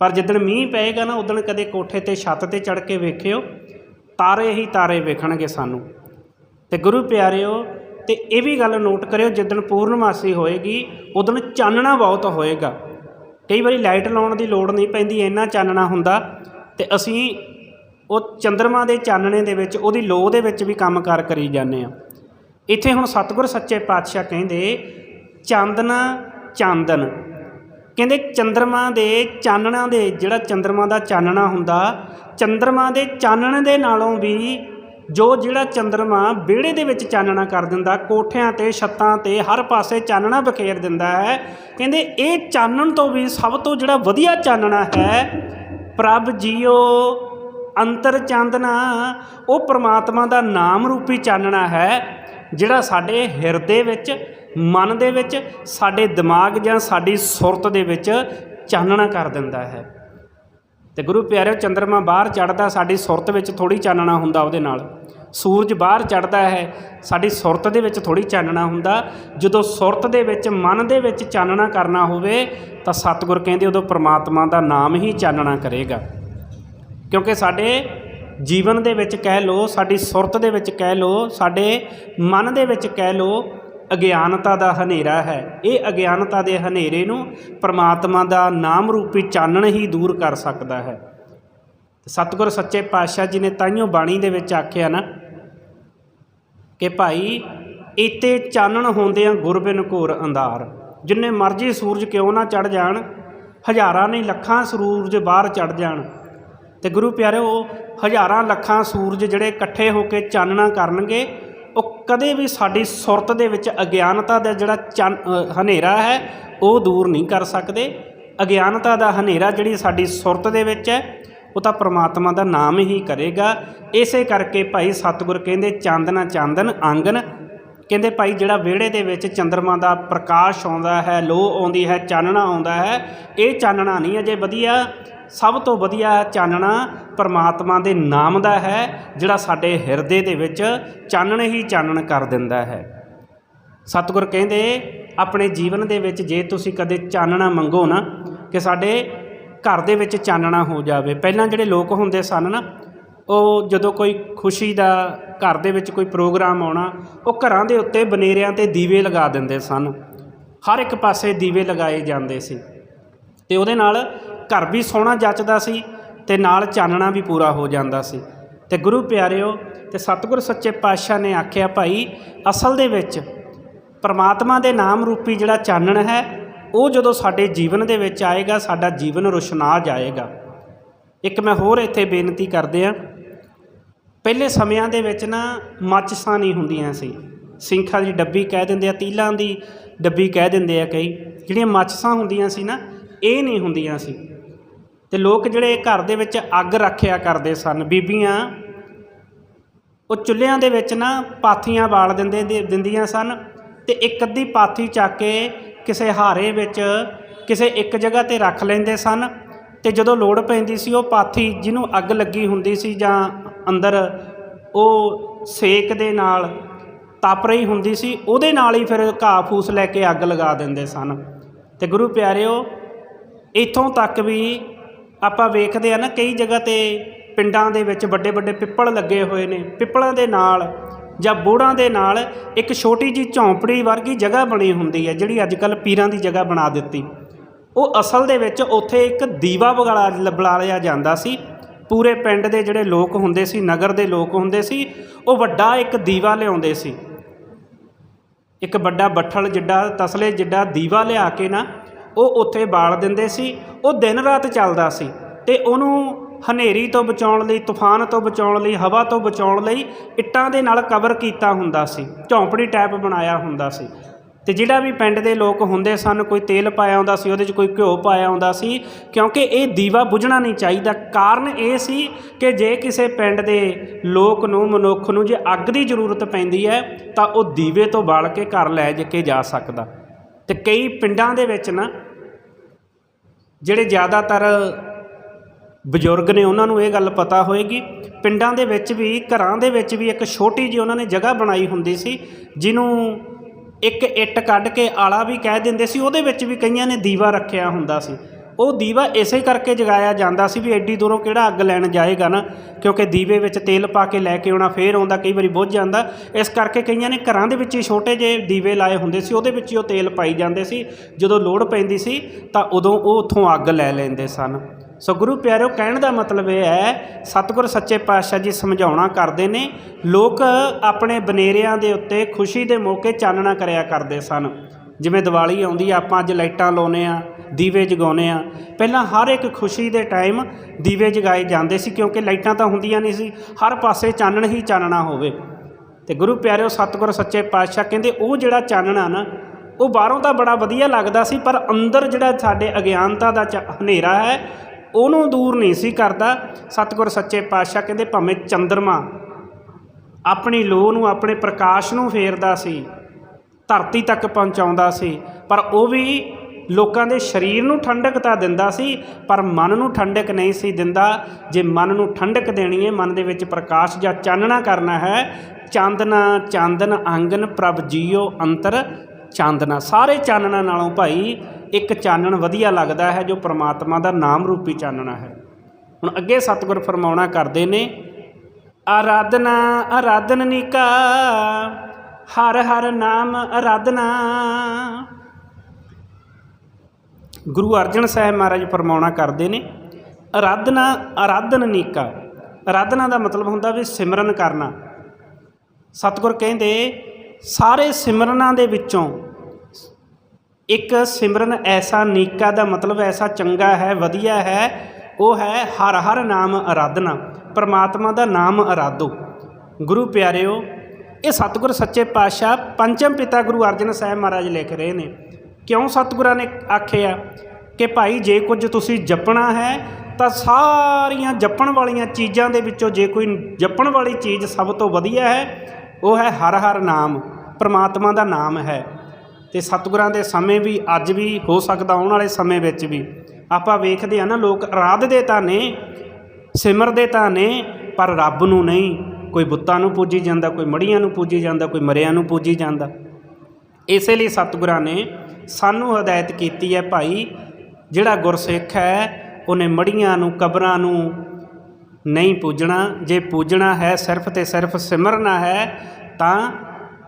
ਪਰ ਜਿੱਦਣ ਮੀਂਹ ਪਏਗਾ ਨਾ, ਉਦਣ ਕਦੇ ਕੋਠੇ ਤੇ, ਛੱਤ ਤੇ ਚੜ ਕੇ ਵੇਖਿਓ, ਤਾਰੇ ਹੀ ਤਾਰੇ ਵੇਖਣਗੇ ਸਾਨੂੰ। ਤੇ ਗੁਰੂ ਪਿਆਰਿਓ, ਤੇ ਇਹ ਵੀ ਗੱਲ ਨੋਟ ਕਰਿਓ, ਜਿੱਦਣ ਪੂਰਨਮਾਸੀ ਹੋਏਗੀ, ਉਦਣ ਚਾਨਣਾ ਬਹੁਤ ਹੋਏਗਾ। ਕਈ ਵਾਰੀ ਲਾਈਟ ਲਾਉਣ ਦੀ ਲੋੜ ਨਹੀਂ ਪੈਂਦੀ, ਇੰਨਾ ਚਾਨਣਾ ਹੁੰਦਾ, ਤੇ ਅਸੀਂ ਉਹ ਚੰਦਰਮਾ ਦੇ ਚਾਨਣੇ ਦੇ ਵਿੱਚ, ਉਹਦੀ ਲੋ ਦੇ ਵਿੱਚ ਵੀ ਕੰਮਕਾਰ ਕਰੀ ਜਾਂਦੇ ਆ ਇੱਥੇ ਹੁਣ ਸਤਿਗੁਰ ਸੱਚੇ ਪਾਤਸ਼ਾਹ ਕਹਿੰਦੇ, ਚਾਂਦਨਾ ਚਾਂਦਨ। ਕਹਿੰਦੇ ਚੰਦਰਮਾ ਦੇ ਚਾਨਣਾ ਦੇ, ਜਿਹੜਾ ਚੰਦਰਮਾ ਦਾ ਚਾਨਣਾ ਹੁੰਦਾ, ਚੰਦਰਮਾ ਦੇ ਚਾਨਣ ਦੇ ਨਾਲੋਂ ਵੀ ਜੋ ਜਿਹੜਾ ਚੰਦਰਮਾ ਵਿਹੜੇ ਦੇ ਵਿੱਚ ਚਾਨਣਾ ਕਰ ਦਿੰਦਾ, ਕੋਠਿਆਂ ਤੇ, ਛੱਤਾਂ ਤੇ, ਹਰ ਪਾਸੇ ਚਾਨਣਾ ਬਖੇਰ ਦਿੰਦਾ ਹੈ। ਕਹਿੰਦੇ ਇਹ ਚਾਨਣ ਤੋਂ ਵੀ ਸਭ ਤੋਂ ਜਿਹੜਾ ਵਧੀਆ ਚਾਨਣਾ ਹੈ, ਪ੍ਰਭ ਜੀਓ ਅੰਤਰ ਚਾਂਦਨਾ, ਉਹ ਪ੍ਰਮਾਤਮਾ ਦਾ ਨਾਮ ਰੂਪੀ ਚਾਨਣਾ ਹੈ, ਜਿਹੜਾ ਸਾਡੇ ਹਿਰਦੇ ਵਿੱਚ ਮਨ ਦੇ ਵਿੱਚ, ਸਾਡੇ ਦਿਮਾਗ ਜਾਂ ਸਾਡੀ ਸੁਰਤ ਦੇ ਵਿੱਚ ਚਾਨਣਾ ਕਰ ਦਿੰਦਾ ਹੈ। ਤੇ ਗੁਰੂ ਪਿਆਰਿਓ, ਚੰਦਰਮਾ ਬਾਹਰ ਚੜਦਾ ਸਾਡੀ ਸੁਰਤ ਵਿੱਚ ਥੋੜੀ ਚਾਨਣਾ ਹੁੰਦਾ ਉਹਦੇ ਨਾਲ। ਸੂਰਜ ਬਾਹਰ ਚੜਦਾ ਹੈ, ਸਾਡੀ ਸੁਰਤ ਦੇ ਵਿੱਚ ਥੋੜੀ ਚਾਨਣਾ ਹੁੰਦਾ। ਜਦੋਂ ਸੁਰਤ ਦੇ ਵਿੱਚ, ਮਨ ਦੇ ਵਿੱਚ ਚਾਨਣਾ ਕਰਨਾ ਹੋਵੇ, ਤਾਂ ਸਤਿਗੁਰ ਕਹਿੰਦੇ ਉਦੋਂ ਪ੍ਰਮਾਤਮਾ ਦਾ ਨਾਮ ਹੀ ਚਾਨਣਾ ਕਰੇਗਾ। ਕਿਉਂਕਿ ਸਾਡੇ ਜੀਵਨ ਦੇ ਵਿੱਚ ਕਹਿ ਲੋ ਸਾਡੀ ਸੁਰਤ ਦੇ ਵਿੱਚ ਕਹਿ ਲੋ ਸਾਡੇ ਮਨ ਦੇ ਵਿੱਚ ਕਹਿ ਲੋ ਅਗਿਆਨਤਾ ਦਾ ਹਨੇਰਾ ਹੈ। ਇਹ ਅਗਿਆਨਤਾ ਦੇ ਹਨੇਰੇ ਨੂੰ ਪ੍ਰਮਾਤਮਾ ਦਾ ਨਾਮ ਰੂਪੀ ਚਾਨਣ ਹੀ ਦੂਰ ਕਰ ਸਕਦਾ ਹੈ। ਸਤਿਗੁਰ ਸੱਚੇ ਪਾਤਸ਼ਾਹ ਜੀ ਨੇ ਤਾਈਓ ਬਾਣੀ ਦੇ ਵਿੱਚ ਆਖਿਆ ਨਾ ਕਿ ਭਾਈ ਇਤੇ ਚਾਨਣ ਹੁੰਦਿਆਂ ਗੁਰਬਿਨ ਘੋਰ ਅੰਧਾਰ। ਜਿੰਨੇ ਮਰਜ਼ੀ ਸੂਰਜ ਕਿਉਂ ਨਾ ਚੜ ਜਾਣ, ਹਜ਼ਾਰਾਂ ਨਹੀਂ ਲੱਖਾਂ ਸੂਰਜ ਬਾਹਰ ਚੜ ਜਾਣ। ਤੇ ਗੁਰੂ ਪਿਆਰਿਓ, ਹਜ਼ਾਰਾਂ ਲੱਖਾਂ ਸੂਰਜ ਜਿਹੜੇ ਇਕੱਠੇ ਹੋ ਕੇ ਚਾਨਣਾ ਕਰਨਗੇ ਉਹ ਕਦੇ ਵੀ ਸਾਡੀ ਸੁਰਤ ਦੇ ਵਿੱਚ ਅਗਿਆਨਤਾ ਦਾ ਜਿਹੜਾ ਚੰਨ ਹਨੇਰਾ ਹੈ, ਉਹ ਦੂਰ ਨਹੀਂ ਕਰ ਸਕਦੇ। ਅਗਿਆਨਤਾ ਦਾ ਹਨੇਰਾ ਜਿਹੜੀ ਸਾਡੀ ਸੁਰਤ ਦੇ ਵਿੱਚ ਹੈ, ਉਹ ਤਾਂ ਪ੍ਰਮਾਤਮਾ ਦਾ ਨਾਮ ਹੀ ਕਰੇਗਾ। ਇਸੇ ਕਰਕੇ ਭਾਈ ਸਤਿਗੁਰ ਕਹਿੰਦੇ, ਚਾਂਦਨਾ ਚਾਂਦਨ ਆਂਗਨ ਕਹਿੰਦੇ ਭਾਈ, ਜਿਹੜਾ ਵਿਹੜੇ ਦੇ ਵਿੱਚ ਚੰਦਰਮਾ ਦਾ ਪ੍ਰਕਾਸ਼ ਆਉਂਦਾ ਹੈ ਲੋ ਆਉਂਦੀ ਹੈ, ਚਾਨਣਾ ਆਉਂਦਾ ਹੈ, ਇਹ ਚਾਨਣਾ ਨਹੀਂ ਅਜੇ ਵਧੀਆ। ਸਭ ਤੋਂ ਵਧੀਆ ਚਾਨਣਾ ਪਰਮਾਤਮਾ ਦੇ ਨਾਮ ਦਾ ਹੈ, ਜਿਹੜਾ ਸਾਡੇ ਹਿਰਦੇ ਦੇ ਵਿੱਚ ਚਾਨਣ ਹੀ ਚਾਨਣ ਕਰ ਦਿੰਦਾ ਹੈ। ਸਤਿਗੁਰ ਕਹਿੰਦੇ, ਆਪਣੇ ਜੀਵਨ ਦੇ ਵਿੱਚ ਜੇ ਤੁਸੀਂ ਕਦੇ ਚਾਨਣਾ ਮੰਗੋ ਨਾ, ਕਿ ਸਾਡੇ ਘਰ ਦੇ ਵਿੱਚ ਚਾਨਣਾ ਹੋ ਜਾਵੇ। ਪਹਿਲਾਂ ਜਿਹੜੇ ਲੋਕ ਹੁੰਦੇ ਸਨ ਨਾ, ਉਹ ਜਦੋਂ ਕੋਈ ਖੁਸ਼ੀ ਦਾ ਘਰ ਦੇ ਵਿੱਚ ਕੋਈ ਪ੍ਰੋਗਰਾਮ ਆਉਣਾ, ਉਹ ਘਰਾਂ ਦੇ ਉੱਤੇ ਬਨੇਰਿਆਂ ਤੇ ਦੀਵੇ ਲਗਾ ਦਿੰਦੇ ਸਨ। ਹਰ ਇੱਕ ਪਾਸੇ ਦੀਵੇ ਲਗਾਏ ਜਾਂਦੇ ਸੀ। ਤੇ ਉਹਦੇ ਨਾਲ ਘਰ ਵੀ ਸੋਹਣਾ ਜੱਚਦਾ ਸੀ ਤੇ ਨਾਲ ਚਾਨਣਾ ਵੀ ਪੂਰਾ ਹੋ ਜਾਂਦਾ ਸੀ। ਤੇ ਗੁਰੂ ਪਿਆਰਿਓ ਤੇ ਸਤਿਗੁਰ ਸੱਚੇ ਪਾਤਸ਼ਾਹ ਨੇ ਆਖਿਆ, ਭਾਈ, ਅਸਲ ਦੇ ਵਿੱਚ ਪਰਮਾਤਮਾ ਦੇ ਨਾਮ ਰੂਪੀ ਜਿਹੜਾ ਚਾਨਣ ਹੈ, ਉਹ ਜਦੋਂ ਸਾਡੇ ਜੀਵਨ ਦੇ ਵਿੱਚ ਆਏਗਾ, ਸਾਡਾ ਜੀਵਨ ਰੁਸ਼ਨਾ ਜਾਏਗਾ। ਇੱਕ ਮੈਂ ਹੋਰ ਇੱਥੇ ਬੇਨਤੀ ਕਰਦੇ ਆ ਪਹਿਲੇ ਸਮਿਆਂ ਦੇ ਵਿੱਚ ਨਾ ਮਾਚਿਸਾਂ ਨਹੀਂ ਹੁੰਦੀਆਂ ਸੀ। ਸਿੰਖਾਂ ਦੀ ਡੱਬੀ ਕਹਿ ਦਿੰਦੇ ਆ, ਤੀਲਾਂ ਦੀ ਡੱਬੀ ਕਹਿ ਦਿੰਦੇ ਆ ਕਈ। ਜਿਹੜੀਆਂ ਮਾਚਿਸਾਂ ਹੁੰਦੀਆਂ ਸੀ ਨਾ, ਇਹ ਨਹੀਂ ਹੁੰਦੀਆਂ ਸੀ। ਤੇ ਲੋਕ ਜਿਹੜੇ ਘਰ ਦੇ ਵਿੱਚ ਅੱਗ ਰੱਖਿਆ ਕਰਦੇ ਸਨ, ਬੀਬੀਆਂ ਉਹ ਚੁੱਲ੍ਹਿਆਂ ਦੇ ਵਿੱਚ ਨਾ ਪਾਥੀਆਂ ਬਾਲ ਦਿੰਦੇ, ਦੇ- ਦਿੰਦੀਆਂ ਸਨ ਤੇ ਇੱਕ ਅੱਧੀ ਪਾਥੀ ਚੱਕ ਕੇ ਕਿਸੇ ਹਾਰੇ ਵਿੱਚ ਕਿਸੇ ਇੱਕ ਜਗ੍ਹਾ ਤੇ ਰੱਖ ਲੈਂਦੇ ਸਨ ਤੇ ਜਦੋਂ ਲੋੜ ਪੈਂਦੀ ਸੀ ਉਹ ਪਾਥੀ ਜਿਹਨੂੰ ਅੱਗ ਲੱਗੀ ਹੁੰਦੀ ਸੀ ਜਾਂ ਅੰਦਰ ਉਹ ਸੇਕ ਦੇ ਨਾਲ ਤਪ ਰਹੀ ਹੁੰਦੀ ਸੀ, ਉਹਦੇ ਨਾਲ ਹੀ ਫਿਰ ਘਾਹ ਫੂਸ ਲੈ ਕੇ ਅੱਗ ਲਗਾ ਦਿੰਦੇ ਸਨ। ਤੇ ਗੁਰੂ ਪਿਆਰਿਓ, ਇੱਥੋਂ ਤੱਕ ਵੀ ਆਪਾਂ ਵੇਖਦੇ ਆ ਨਾ ਕਈ ਜਗ੍ਹਾ ਤੇ ਪਿੰਡਾਂ ਦੇ ਵਿੱਚ ਵੱਡੇ ਵੱਡੇ ਪਿੱਪਲ ਲੱਗੇ ਹੋਏ ਨੇ, ਪਿੱਪਲਾਂ ਦੇ ਨਾਲ ਜਾਂ ਬੋੜਾਂ ਦੇ ਨਾਲ ਇੱਕ ਛੋਟੀ ਜੀ ਝੌਂਪੜੀ ਵਰਗੀ ਜਗ੍ਹਾ ਬਣੀ ਹੁੰਦੀ ਹੈ, ਜਿਹੜੀ ਅੱਜ ਕੱਲ ਪੀਰਾਂ ਦੀ ਜਗ੍ਹਾ ਬਣਾ ਦਿੱਤੀ। ਉਹ ਅਸਲ ਦੇ ਵਿੱਚ ਉੱਥੇ ਇੱਕ ਦੀਵਾ ਬਗਲਾ ਬੁਲਾ ਲਿਆ ਜਾਂਦਾ ਸੀ। ਪੂਰੇ ਪਿੰਡ ਦੇ ਜਿਹੜੇ ਲੋਕ ਹੁੰਦੇ ਸੀ, ਨਗਰ ਦੇ ਲੋਕ ਹੁੰਦੇ ਸੀ, ਉਹ ਵੱਡਾ ਇੱਕ ਦੀਵਾ ਲਿਆਉਂਦੇ ਸੀ। ਇੱਕ ਵੱਡਾ ਬੱਠਲ ਜਿੱਡਾ, ਤਸਲੇ ਜਿੱਡਾ ਦੀਵਾ ਲਿਆ ਕੇ ਨਾ ਉਹ ਉੱਥੇ ਬਾਲ ਦਿੰਦੇ ਸੀ, ਉਹ ਦਿਨ ਰਾਤ ਚੱਲਦਾ ਸੀ ਤੇ ਉਹਨੂੰ ਹਨੇਰੀ ਤੋਂ ਬਚਾਉਣ ਲਈ, ਤੂਫਾਨ ਤੋਂ ਬਚਾਉਣ ਲਈ, ਹਵਾ ਤੋਂ ਬਚਾਉਣ ਲਈ ਇੱਟਾਂ ਦੇ ਨਾਲ ਕਵਰ ਕੀਤਾ ਹੁੰਦਾ ਸੀ, ਝੌਂਪੜੀ ਟਾਈਪ ਬਣਾਇਆ ਹੁੰਦਾ ਸੀ ਤੇ ਜਿਹੜਾ ਵੀ ਪਿੰਡ ਦੇ ਲੋਕ ਹੁੰਦੇ ਸਨ, ਕੋਈ ਤੇਲ ਪਾਇਆ ਹੁੰਦਾ ਸੀ, ਉਹਦੇ 'ਚ ਕੋਈ ਘਿਓ ਪਾਇਆ ਹੁੰਦਾ ਸੀ, ਕਿਉਂਕਿ ਇਹ ਦੀਵਾ ਬੁਝਣਾ ਨਹੀਂ ਚਾਹੀਦਾ। ਕਾਰਨ ਇਹ ਸੀ ਕਿ ਜੇ ਕਿਸੇ ਪਿੰਡ ਦੇ ਲੋਕ ਨੂੰ, ਮਨੁੱਖ ਨੂੰ ਜੇ ਅੱਗ ਦੀ ਜ਼ਰੂਰਤ ਪੈਂਦੀ ਹੈ, ਤਾਂ ਉਹ ਦੀਵੇ ਤੋਂ ਬਾਲ ਕੇ ਘਰ ਲੈ ਜਾ ਕੇ ਜਾ ਸਕਦਾ। ਤੇ ਕਈ ਪਿੰਡਾਂ ਦੇ ਵਿੱਚ ਨਾ ਜਿਹੜੇ ਜ਼ਿਆਦਾਤਰ ਬਜ਼ੁਰਗ ਨੇ ਉਹਨਾਂ ਨੂੰ ਇਹ ਗੱਲ ਪਤਾ ਹੋਏਗੀ, ਪਿੰਡਾਂ ਦੇ ਵਿੱਚ ਵੀ, ਘਰਾਂ ਦੇ ਵਿੱਚ ਵੀ ਇੱਕ ਛੋਟੀ ਜਿਹੀ ਉਹਨਾਂ ਨੇ ਜਗ੍ਹਾ ਬਣਾਈ ਹੁੰਦੀ ਸੀ, ਜਿਹਨੂੰ ਇੱਕ ਇੱਟ ਕੱਢ ਕੇ ਆਲਾ ਵੀ ਕਹਿ ਦਿੰਦੇ ਸੀ, ਉਹਦੇ ਵਿੱਚ ਵੀ ਕਈਆਂ ਨੇ ਦੀਵਾ ਰੱਖਿਆ ਹੁੰਦਾ ਸੀ। ਉਹ ਦੀਵਾ ਇਸੇ ਕਰਕੇ ਜਗਾਇਆ ਜਾਂਦਾ ਸੀ ਵੀ ਐਡੀ ਦੂਰੋਂ ਕਿਹੜਾ ਅੱਗ ਲੈਣ ਜਾਏਗਾ ਨਾ, ਕਿਉਂਕਿ ਦੀਵੇ ਵਿੱਚ ਤੇਲ ਪਾ ਕੇ ਲੈ ਕੇ ਆਉਣਾ ਫੇਰ ਆਉਂਦਾ, ਕਈ ਵਾਰੀ ਬੁੱਝ ਜਾਂਦਾ। ਇਸ ਕਰਕੇ ਕਈਆਂ ਨੇ ਘਰਾਂ ਦੇ ਵਿੱਚ ਹੀ ਛੋਟੇ ਜਿਹੇ ਦੀਵੇ ਲਾਏ ਹੁੰਦੇ ਸੀ, ਉਹਦੇ ਵਿੱਚ ਹੀ ਉਹ ਤੇਲ ਪਾਈ ਜਾਂਦੇ ਸੀ। ਜਦੋਂ ਲੋੜ ਪੈਂਦੀ ਸੀ, ਤਾਂ ਉਦੋਂ ਉਹ ਉੱਥੋਂ ਅੱਗ ਲੈ ਲੈਂਦੇ ਸਨ। ਸੋ ਗੁਰੂ ਪਿਆਰਿਓ, ਕਹਿਣ ਦਾ ਮਤਲਬ ਇਹ ਹੈ, ਸਤਿਗੁਰ ਸੱਚੇ ਪਾਤਸ਼ਾਹ ਜੀ ਸਮਝਾਉਣਾ ਕਰਦੇ ਨੇ, ਲੋਕ ਆਪਣੇ ਬਨੇਰਿਆਂ ਦੇ ਉੱਤੇ ਖੁਸ਼ੀ ਦੇ ਮੌਕੇ ਚਾਨਣਾ ਕਰਿਆ ਕਰਦੇ ਸਨ। ਜਿਵੇਂ ਦੀਵਾਲੀ ਆਉਂਦੀ ਆ, ਆਪਾਂ ਅੱਜ ਲਾਈਟਾਂ ਲਾਉਨੇ ਆ ਦੀਵੇ ਜਗਾਉਨੇ ਆ ਪਹਿਲਾਂ ਹਰ ਇੱਕ ਖੁਸ਼ੀ ਦੇ ਟਾਈਮ ਦੀਵੇ ਜਗਾਏ ਜਾਂਦੇ ਸੀ ਕਿਉਂਕਿ ਲਾਈਟਾਂ ਤਾਂ ਹੁੰਦੀਆਂ ਨਹੀਂ ਸੀ। ਹਰ ਪਾਸੇ ਚਾਨਣ ਹੀ ਚਾਨਣਾ ਹੋਵੇ। ਤੇ ਗੁਰੂ ਪਿਆਰਿਓ, ਸਤਿਗੁਰ ਸੱਚੇ ਪਾਤਸ਼ਾਹ ਕਹਿੰਦੇ, ਉਹ ਜਿਹੜਾ ਚਾਨਣਾ ਨਾ, ਉਹ ਬਾਹਰੋਂ ਤਾਂ ਬੜਾ ਵਧੀਆ ਲੱਗਦਾ ਸੀ, ਪਰ ਅੰਦਰ ਜਿਹੜਾ ਸਾਡੇ ਅਗਿਆਨਤਾ ਦਾ ਚ- ਹਨੇਰਾ ਹੈ, ਉਹਨੂੰ ਦੂਰ ਨਹੀਂ ਸੀ ਕਰਦਾ। ਸਤਿਗੁਰ ਸੱਚੇ ਪਾਤਸ਼ਾਹ ਕਹਿੰਦੇ, ਭਾਵੇਂ ਚੰਦਰਮਾ ਆਪਣੀ ਲੋਹ ਨੂੰ, ਆਪਣੇ ਪ੍ਰਕਾਸ਼ ਨੂੰ ਫੇਰਦਾ ਸੀ, ਧਰਤੀ ਤੱਕ ਪਹੁੰਚਾਉਂਦਾ ਸੀ, ਪਰ ਉਹ ਵੀ ਲੋਕਾਂ ਦੇ ਸਰੀਰ ਨੂੰ ਠੰਡਕ ਤਾਂ ਦਿੰਦਾ ਸੀ, ਪਰ ਮਨ ਨੂੰ ਠੰਡਕ ਨਹੀਂ ਸੀ ਦਿੰਦਾ। ਜੇ ਮਨ ਨੂੰ ਠੰਡਕ ਦੇਣੀ ਹੈ ਮਨ ਦੇ ਵਿੱਚ ਪ੍ਰਕਾਸ਼ ਜਾਂ ਚਾਨਣਾ ਕਰਨਾ ਹੈ, ਚਾਂਦਨਾ, ਚਾਂਦਨ ਆਂਗਨ ਪ੍ਰਭ ਜੀਓ ਅੰਤਰ ਚਾਂਦਨਾ। ਸਾਰੇ ਚਾਨਣਾ ਨਾਲੋਂ ਭਾਈ ਇੱਕ ਚਾਨਣ ਵਧੀਆ ਲੱਗਦਾ ਹੈ, ਜੋ ਪ੍ਰਮਾਤਮਾ ਦਾ ਨਾਮ ਰੂਪੀ ਚਾਨਣਾ ਹੈ। ਹੁਣ ਅੱਗੇ ਸਤਿਗੁਰ ਫਰਮਾਉਣਾ ਕਰਦੇ ਨੇ, ਆਰਾਧਨਾ, ਆਰਾਧਨ ਨਿਕਾ, ਹਰ ਹਰ ਨਾਮ ਆਰਾਧਨਾ ਗੁਰੂ ਅਰਜਨ ਸਾਹਿਬ ਮਹਾਰਾਜ ਫਰਮਾਉਣਾ ਕਰਦੇ ਨੇ, ਅਰਾਧਨਾ, ਅਰਾਧਨ ਨੀਕਾ। ਆਰਾਧਨਾ ਦਾ ਮਤਲਬ ਹੁੰਦਾ ਵੀ ਸਿਮਰਨ ਕਰਨਾ। ਸਤਿਗੁਰ ਕਹਿੰਦੇ, ਸਾਰੇ ਸਿਮਰਨਾਂ ਦੇ ਵਿੱਚੋਂ ਇੱਕ ਸਿਮਰਨ ਐਸਾ ਨੀਕਾ ਦਾ ਮਤਲਬ ਐਸਾ ਚੰਗਾ ਹੈ, ਵਧੀਆ ਹੈ, ਉਹ ਹੈ ਹਰ ਹਰ ਨਾਮ ਅਰਾਧਨਾ। ਪਰਮਾਤਮਾ ਦਾ ਨਾਮ ਅਰਾਧੋ। ਗੁਰੂ ਪਿਆਰਿਓ, ਇਹ ਸਤਿਗੁਰ ਸੱਚੇ ਪਾਤਸ਼ਾਹ ਪੰਚਮ ਪਿਤਾ ਗੁਰੂ ਅਰਜਨ ਸਾਹਿਬ ਮਹਾਰਾਜ ਲਿਖ ਰਹੇ ਨੇ। ਕਿਉਂ ਸਤਿਗੁਰਾਂ ਨੇ ਆਖਿਆ? ਕਿ ਭਾਈ ਜੇ ਕੁਝ ਤੁਸੀਂ ਜਪਣਾ ਹੈ, ਤਾਂ ਸਾਰੀਆਂ ਜਪਣ ਵਾਲੀਆਂ ਚੀਜ਼ਾਂ ਦੇ ਵਿੱਚੋਂ ਜੇ ਕੋਈ ਜਪਣ ਵਾਲੀ ਚੀਜ਼ ਸਭ ਤੋਂ ਵਧੀਆ ਹੈ, ਉਹ ਹੈ ਹਰ ਹਰ ਨਾਮ, ਪਰਮਾਤਮਾ ਦਾ ਨਾਮ ਹੈ। ਤੇ ਸਤਿਗੁਰਾਂ ਦੇ ਸਮੇਂ ਵੀ ਅੱਜ ਵੀ ਹੋ ਸਕਦਾ, ਆਉਣ ਵਾਲੇ ਸਮੇਂ ਵਿੱਚ ਵੀ। ਆਪਾਂ ਵੇਖਦੇ ਆ ਨਾ, ਲੋਕ ਆਰਾਧਦੇ ਤਾਂ ਨੇ ਸਿਮਰਦੇ ਤਾਂ ਨੇ, ਪਰ ਰੱਬ ਨੂੰ ਨਹੀਂ। ਕੋਈ ਬੁੱਤਾਂ ਨੂੰ ਪੂਜੀ ਜਾਂਦਾ, ਕੋਈ ਮੜੀਆਂ ਨੂੰ ਪੂਜੀ ਜਾਂਦਾ, ਕੋਈ ਮਰਿਆਂ ਨੂੰ ਪੂਜੀ ਜਾਂਦਾ। ਇਸੇ ਲਈ ਸਤਿਗੁਰਾਂ ਨੇ ਸਾਨੂੰ ਹਦਾਇਤ ਕੀਤੀ ਹੈ ਭਾਈ, ਜਿਹੜਾ ਗੁਰਸਿੱਖ ਹੈ, ਉਹਨੇ ਮੜੀਆਂ ਨੂੰ, ਕਬਰਾਂ ਨੂੰ ਨਹੀਂ ਪੂਜਣਾ। ਜੇ ਪੂਜਣਾ ਹੈ, ਸਿਰਫ ਤੇ ਸਿਰਫ ਸਿਮਰਨਾ ਹੈ, ਤਾਂ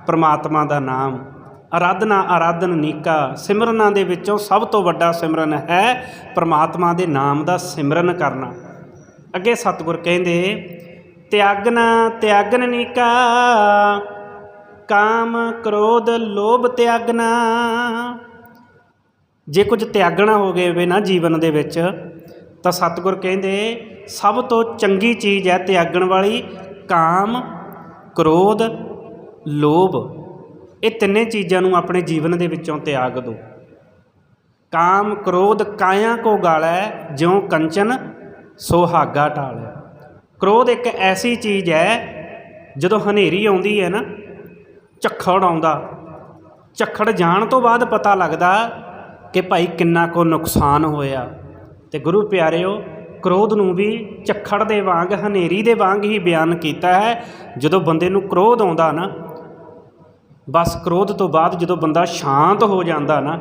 ਪ੍ਰਮਾਤਮਾ ਦਾ ਨਾਮ। ਆਰਾਧਨਾ ਆਰਾਧਨ ਨੀਕਾ, ਸਿਮਰਨਾਂ ਦੇ ਵਿੱਚੋਂ ਸਭ ਤੋਂ ਵੱਡਾ ਸਿਮਰਨ ਹੈ ਪ੍ਰਮਾਤਮਾ ਦੇ ਨਾਮ ਦਾ ਸਿਮਰਨ ਕਰਨਾ। ਅੱਗੇ ਸਤਿਗੁਰ ਕਹਿੰਦੇ, ਤਿਆਗਨਾ, ਤਿਆਗਨ ਨੀਕਾ, ਕਾਮ ਕ੍ਰੋਧ ਲੋਭ ਤਿਆਗਨਾ ਜੇ ਕੁਝ ਤਿਆਗਣਾ ਹੋ ਗਏ ਵੇ ਨਾ ਜੀਵਨ ਦੇ ਵਿੱਚ, ਤਾਂ ਸਤਿਗੁਰ ਕਹਿੰਦੇ, ਸਭ ਤੋਂ ਚੰਗੀ ਚੀਜ਼ ਹੈ ਤਿਆਗਣ ਵਾਲੀ ਕਾਮ, ਕ੍ਰੋਧ, ਲੋਭ। ਇਹ ਤਿੰਨੇ ਚੀਜ਼ਾਂ ਨੂੰ ਆਪਣੇ ਜੀਵਨ ਦੇ ਵਿੱਚੋਂ ਤਿਆਗ ਦਿਓ। ਕਾਮ, ਕ੍ਰੋਧ ਕਾਇਆ ਕੋ ਗਾਲੈ ਜਿਉ ਕੰਚਨ ਸੁਹਾਗਾ ਟਾਲਿਆ ਕ੍ਰੋਧ ਇੱਕ ਐਸੀ ਚੀਜ਼ ਹੈ, ਜਦੋਂ ਹਨੇਰੀ ਆਉਂਦੀ ਹੈ ਨਾ, ਝੱਖੜ ਆਉਂਦਾ। ਝੱਖੜ ਜਾਣ ਤੋਂ ਬਾਅਦ ਪਤਾ ਲੱਗਦਾ ਕਿ ਭਾਈ ਕਿੰਨਾ ਕੋ ਨੁਕਸਾਨ ਹੋਇਆ। ਤੇ ਗੁਰੂ ਪਿਆਰਿਓ, ਕ੍ਰੋਧ ਨੂੰ ਵੀ ਝੱਖੜ ਦੇ ਵਾਂਗ, ਹਨੇਰੀ ਦੇ ਵਾਂਗ ਹੀ ਬਿਆਨ ਕੀਤਾ ਹੈ। ਜਦੋਂ ਬੰਦੇ ਨੂੰ ਕ੍ਰੋਧ ਆਉਂਦਾ ਨਾ, ਬਸ ਕ੍ਰੋਧ ਤੋਂ ਬਾਅਦ ਜਦੋਂ ਬੰਦਾ ਸ਼ਾਂਤ ਹੋ ਜਾਂਦਾ ਨਾ,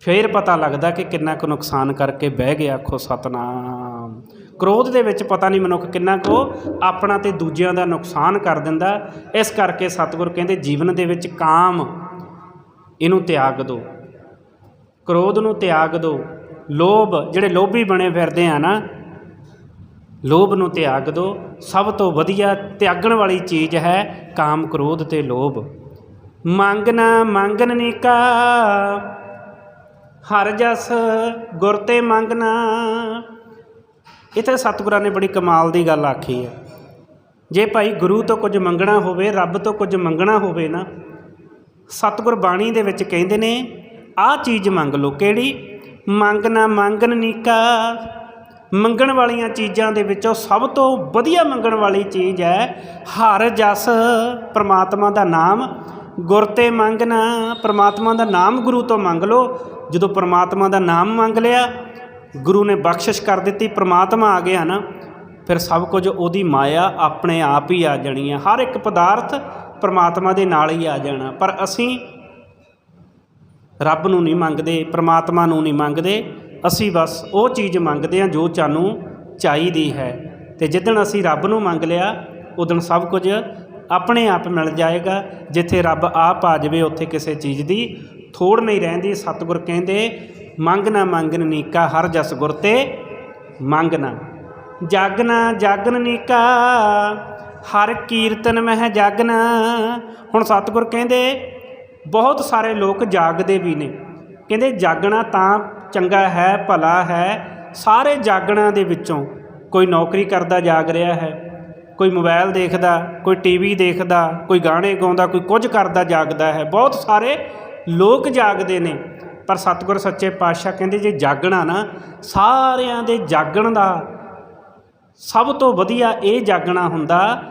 ਫੇਰ ਪਤਾ ਲੱਗਦਾ ਕਿ ਕਿੰਨਾ ਕੁ ਨੁਕਸਾਨ ਕਰਕੇ ਬਹਿ ਗਿਆ ਆਖੋ ਸਤਨਾਮ। ਕ੍ਰੋਧ ਦੇ ਵਿੱਚ ਪਤਾ ਨਹੀਂ ਮਨੁੱਖ ਕਿੰਨਾ ਕੁ ਆਪਣਾ ਤੇ ਦੂਜਿਆਂ ਦਾ ਨੁਕਸਾਨ ਕਰ ਦਿੰਦਾ। ਇਸ ਕਰਕੇ ਸਤਿਗੁਰ ਕਹਿੰਦੇ ਜੀਵਨ ਦੇ ਵਿੱਚ ਕਾਮ, ਇਹਨੂੰ ਤਿਆਗ ਦਿਓ। ਕ੍ਰੋਧ ਨੂੰ ਤਿਆਗ ਦਿਓ ਲੋਭ, ਜਿਹੜੇ ਲੋਭੀ ਬਣੇ ਫਿਰਦੇ ਆ ਨਾ, ਲੋਭ ਨੂੰ ਤਿਆਗ ਦਿਓ ਸਭ ਤੋਂ ਵਧੀਆ ਤਿਆਗਣ ਵਾਲੀ ਚੀਜ਼ ਹੈ ਕਾਮ, ਕ੍ਰੋਧ ਤੇ ਲੋਭ। ਮੰਗਣਾ ਮੰਗਨ ਨੀਕਾ ਹਰ ਜਸ ਗੁਰ ਤੇ ਮੰਗਣਾ। ਇਥੇ ਸਤਿਗੁਰਾਂ ਨੇ ਬੜੀ ਕਮਾਲ ਦੀ ਗੱਲ ਆਖੀ ਹੈ ਜੇ ਭਾਈ ਗੁਰੂ ਤੋਂ ਕੁਝ ਮੰਗਣਾ ਹੋਵੇ, ਰੱਬ ਤੋਂ ਕੁਝ ਮੰਗਣਾ ਹੋਵੇ ਨਾ, ਸਤਿਗੁਰ ਬਾਣੀ ਦੇ ਵਿੱਚ ਕਹਿੰਦੇ ਨੇ ਆਹ ਚੀਜ਼ ਮੰਗ ਲਓ। ਕਿਹੜੀ? ਮੰਗ ਨਾ ਮੰਗਨ ਨੀਕਾ। ਮੰਗਣ ਵਾਲੀਆਂ ਚੀਜ਼ਾਂ ਦੇ ਵਿੱਚੋਂ ਸਭ ਤੋਂ ਵਧੀਆ ਮੰਗਣ ਵਾਲੀ ਚੀਜ਼ ਹੈ ਹਰ ਜਸ ਪ੍ਰਮਾਤਮਾ ਦਾ ਨਾਮ। ਗੁਰ ਤੇ ਮੰਗਣਾ ਪ੍ਰਮਾਤਮਾ ਦਾ ਨਾਮ ਗੁਰੂ ਤੋਂ ਮੰਗ ਲਓ। ਜਦੋਂ ਪ੍ਰਮਾਤਮਾ ਦਾ ਨਾਮ ਮੰਗ ਲਿਆ, ਗੁਰੂ ਨੇ ਬਖਸ਼ਿਸ਼ ਕਰ ਦਿੱਤੀ, ਪ੍ਰਮਾਤਮਾ ਆ ਗਿਆ ਨਾ, ਫਿਰ ਸਭ ਕੁਝ ਉਹਦੀ ਮਾਇਆ ਆਪਣੇ ਆਪ ਹੀ ਆ ਜਾਣੀ ਹੈ। ਹਰ ਇੱਕ ਪਦਾਰਥ ਪ੍ਰਮਾਤਮਾ ਦੇ ਨਾਲ ਹੀ ਆ ਜਾਣਾ। ਪਰ ਅਸੀਂ ਰੱਬ ਨੂੰ ਨਹੀਂ ਮੰਗਦੇ, ਪ੍ਰਮਾਤਮਾ ਨੂੰ ਨਹੀਂ ਮੰਗਦੇ, ਅਸੀਂ ਬਸ ਉਹ ਚੀਜ਼ ਮੰਗਦੇ ਹਾਂ ਜੋ ਸਾਨੂੰ ਚਾਹੀਦੀ ਹੈ। ਤੇ ਜਿੱਦਣ ਅਸੀਂ ਰੱਬ ਨੂੰ ਮੰਗ ਲਿਆ, ਉਦੋਂ ਸਭ ਕੁਝ ਆਪਣੇ ਆਪ ਮਿਲ ਜਾਏਗਾ। ਜਿੱਥੇ ਰੱਬ ਆਪ ਆ ਜਾਵੇ, ਉੱਥੇ ਕਿਸੇ ਚੀਜ਼ ਦੀ ਥੋੜ ਨਹੀਂ ਰਹਿੰਦੀ। ਸਤਿਗੁਰ ਕਹਿੰਦੇ, ਮੰਗ ਨਾ ਮੰਗਨ ਨੀਕਾ, ਹਰ ਜਸ ਗੁਰ ਤੇ ਮੰਗਣਾ ਜਾਗਣਾ ਜਾਗਨ ਨੀਕਾ, ਹਰ ਕੀਰਤਨ ਮਹਿ ਜਾਗਣਾ ਹੁਣ ਸਤਿਗੁਰ ਕਹਿੰਦੇ ਬਹੁਤ ਸਾਰੇ ਲੋਕ ਜਾਗਦੇ ਵੀ ਨੇ। ਕਹਿੰਦੇ ਜਾਗਣਾ ਤਾਂ ਚੰਗਾ ਹੈ, ਭਲਾ ਹੈ। ਸਾਰੇ ਜਾਗਣਾ ਦੇ ਵਿੱਚੋਂ ਕੋਈ ਨੌਕਰੀ ਕਰਦਾ ਜਾਗ ਰਿਹਾ ਹੈ, ਕੋਈ ਮੋਬਾਈਲ ਦੇਖਦਾ, ਕੋਈ ਟੀਵੀ ਦੇਖਦਾ, ਕੋਈ ਗਾਣੇ ਗਾਉਂਦਾ, ਕੋਈ ਕੁਝ ਕਰਦਾ ਜਾਗਦਾ ਹੈ। ਬਹੁਤ ਸਾਰੇ ਲੋਕ ਜਾਗਦੇ ਨੇ। ਪਰ ਸਤਿਗੁਰ ਸੱਚੇ ਪਾਤਸ਼ਾਹ ਕਹਿੰਦੇ ਜੇ ਜਾਗਣਾ ਨਾ, ਸਾਰਿਆਂ ਦੇ ਜਾਗਣ ਦਾ ਸਭ ਤੋਂ ਵਧੀਆ ਇਹ ਜਾਗਣਾ ਹੁੰਦਾ,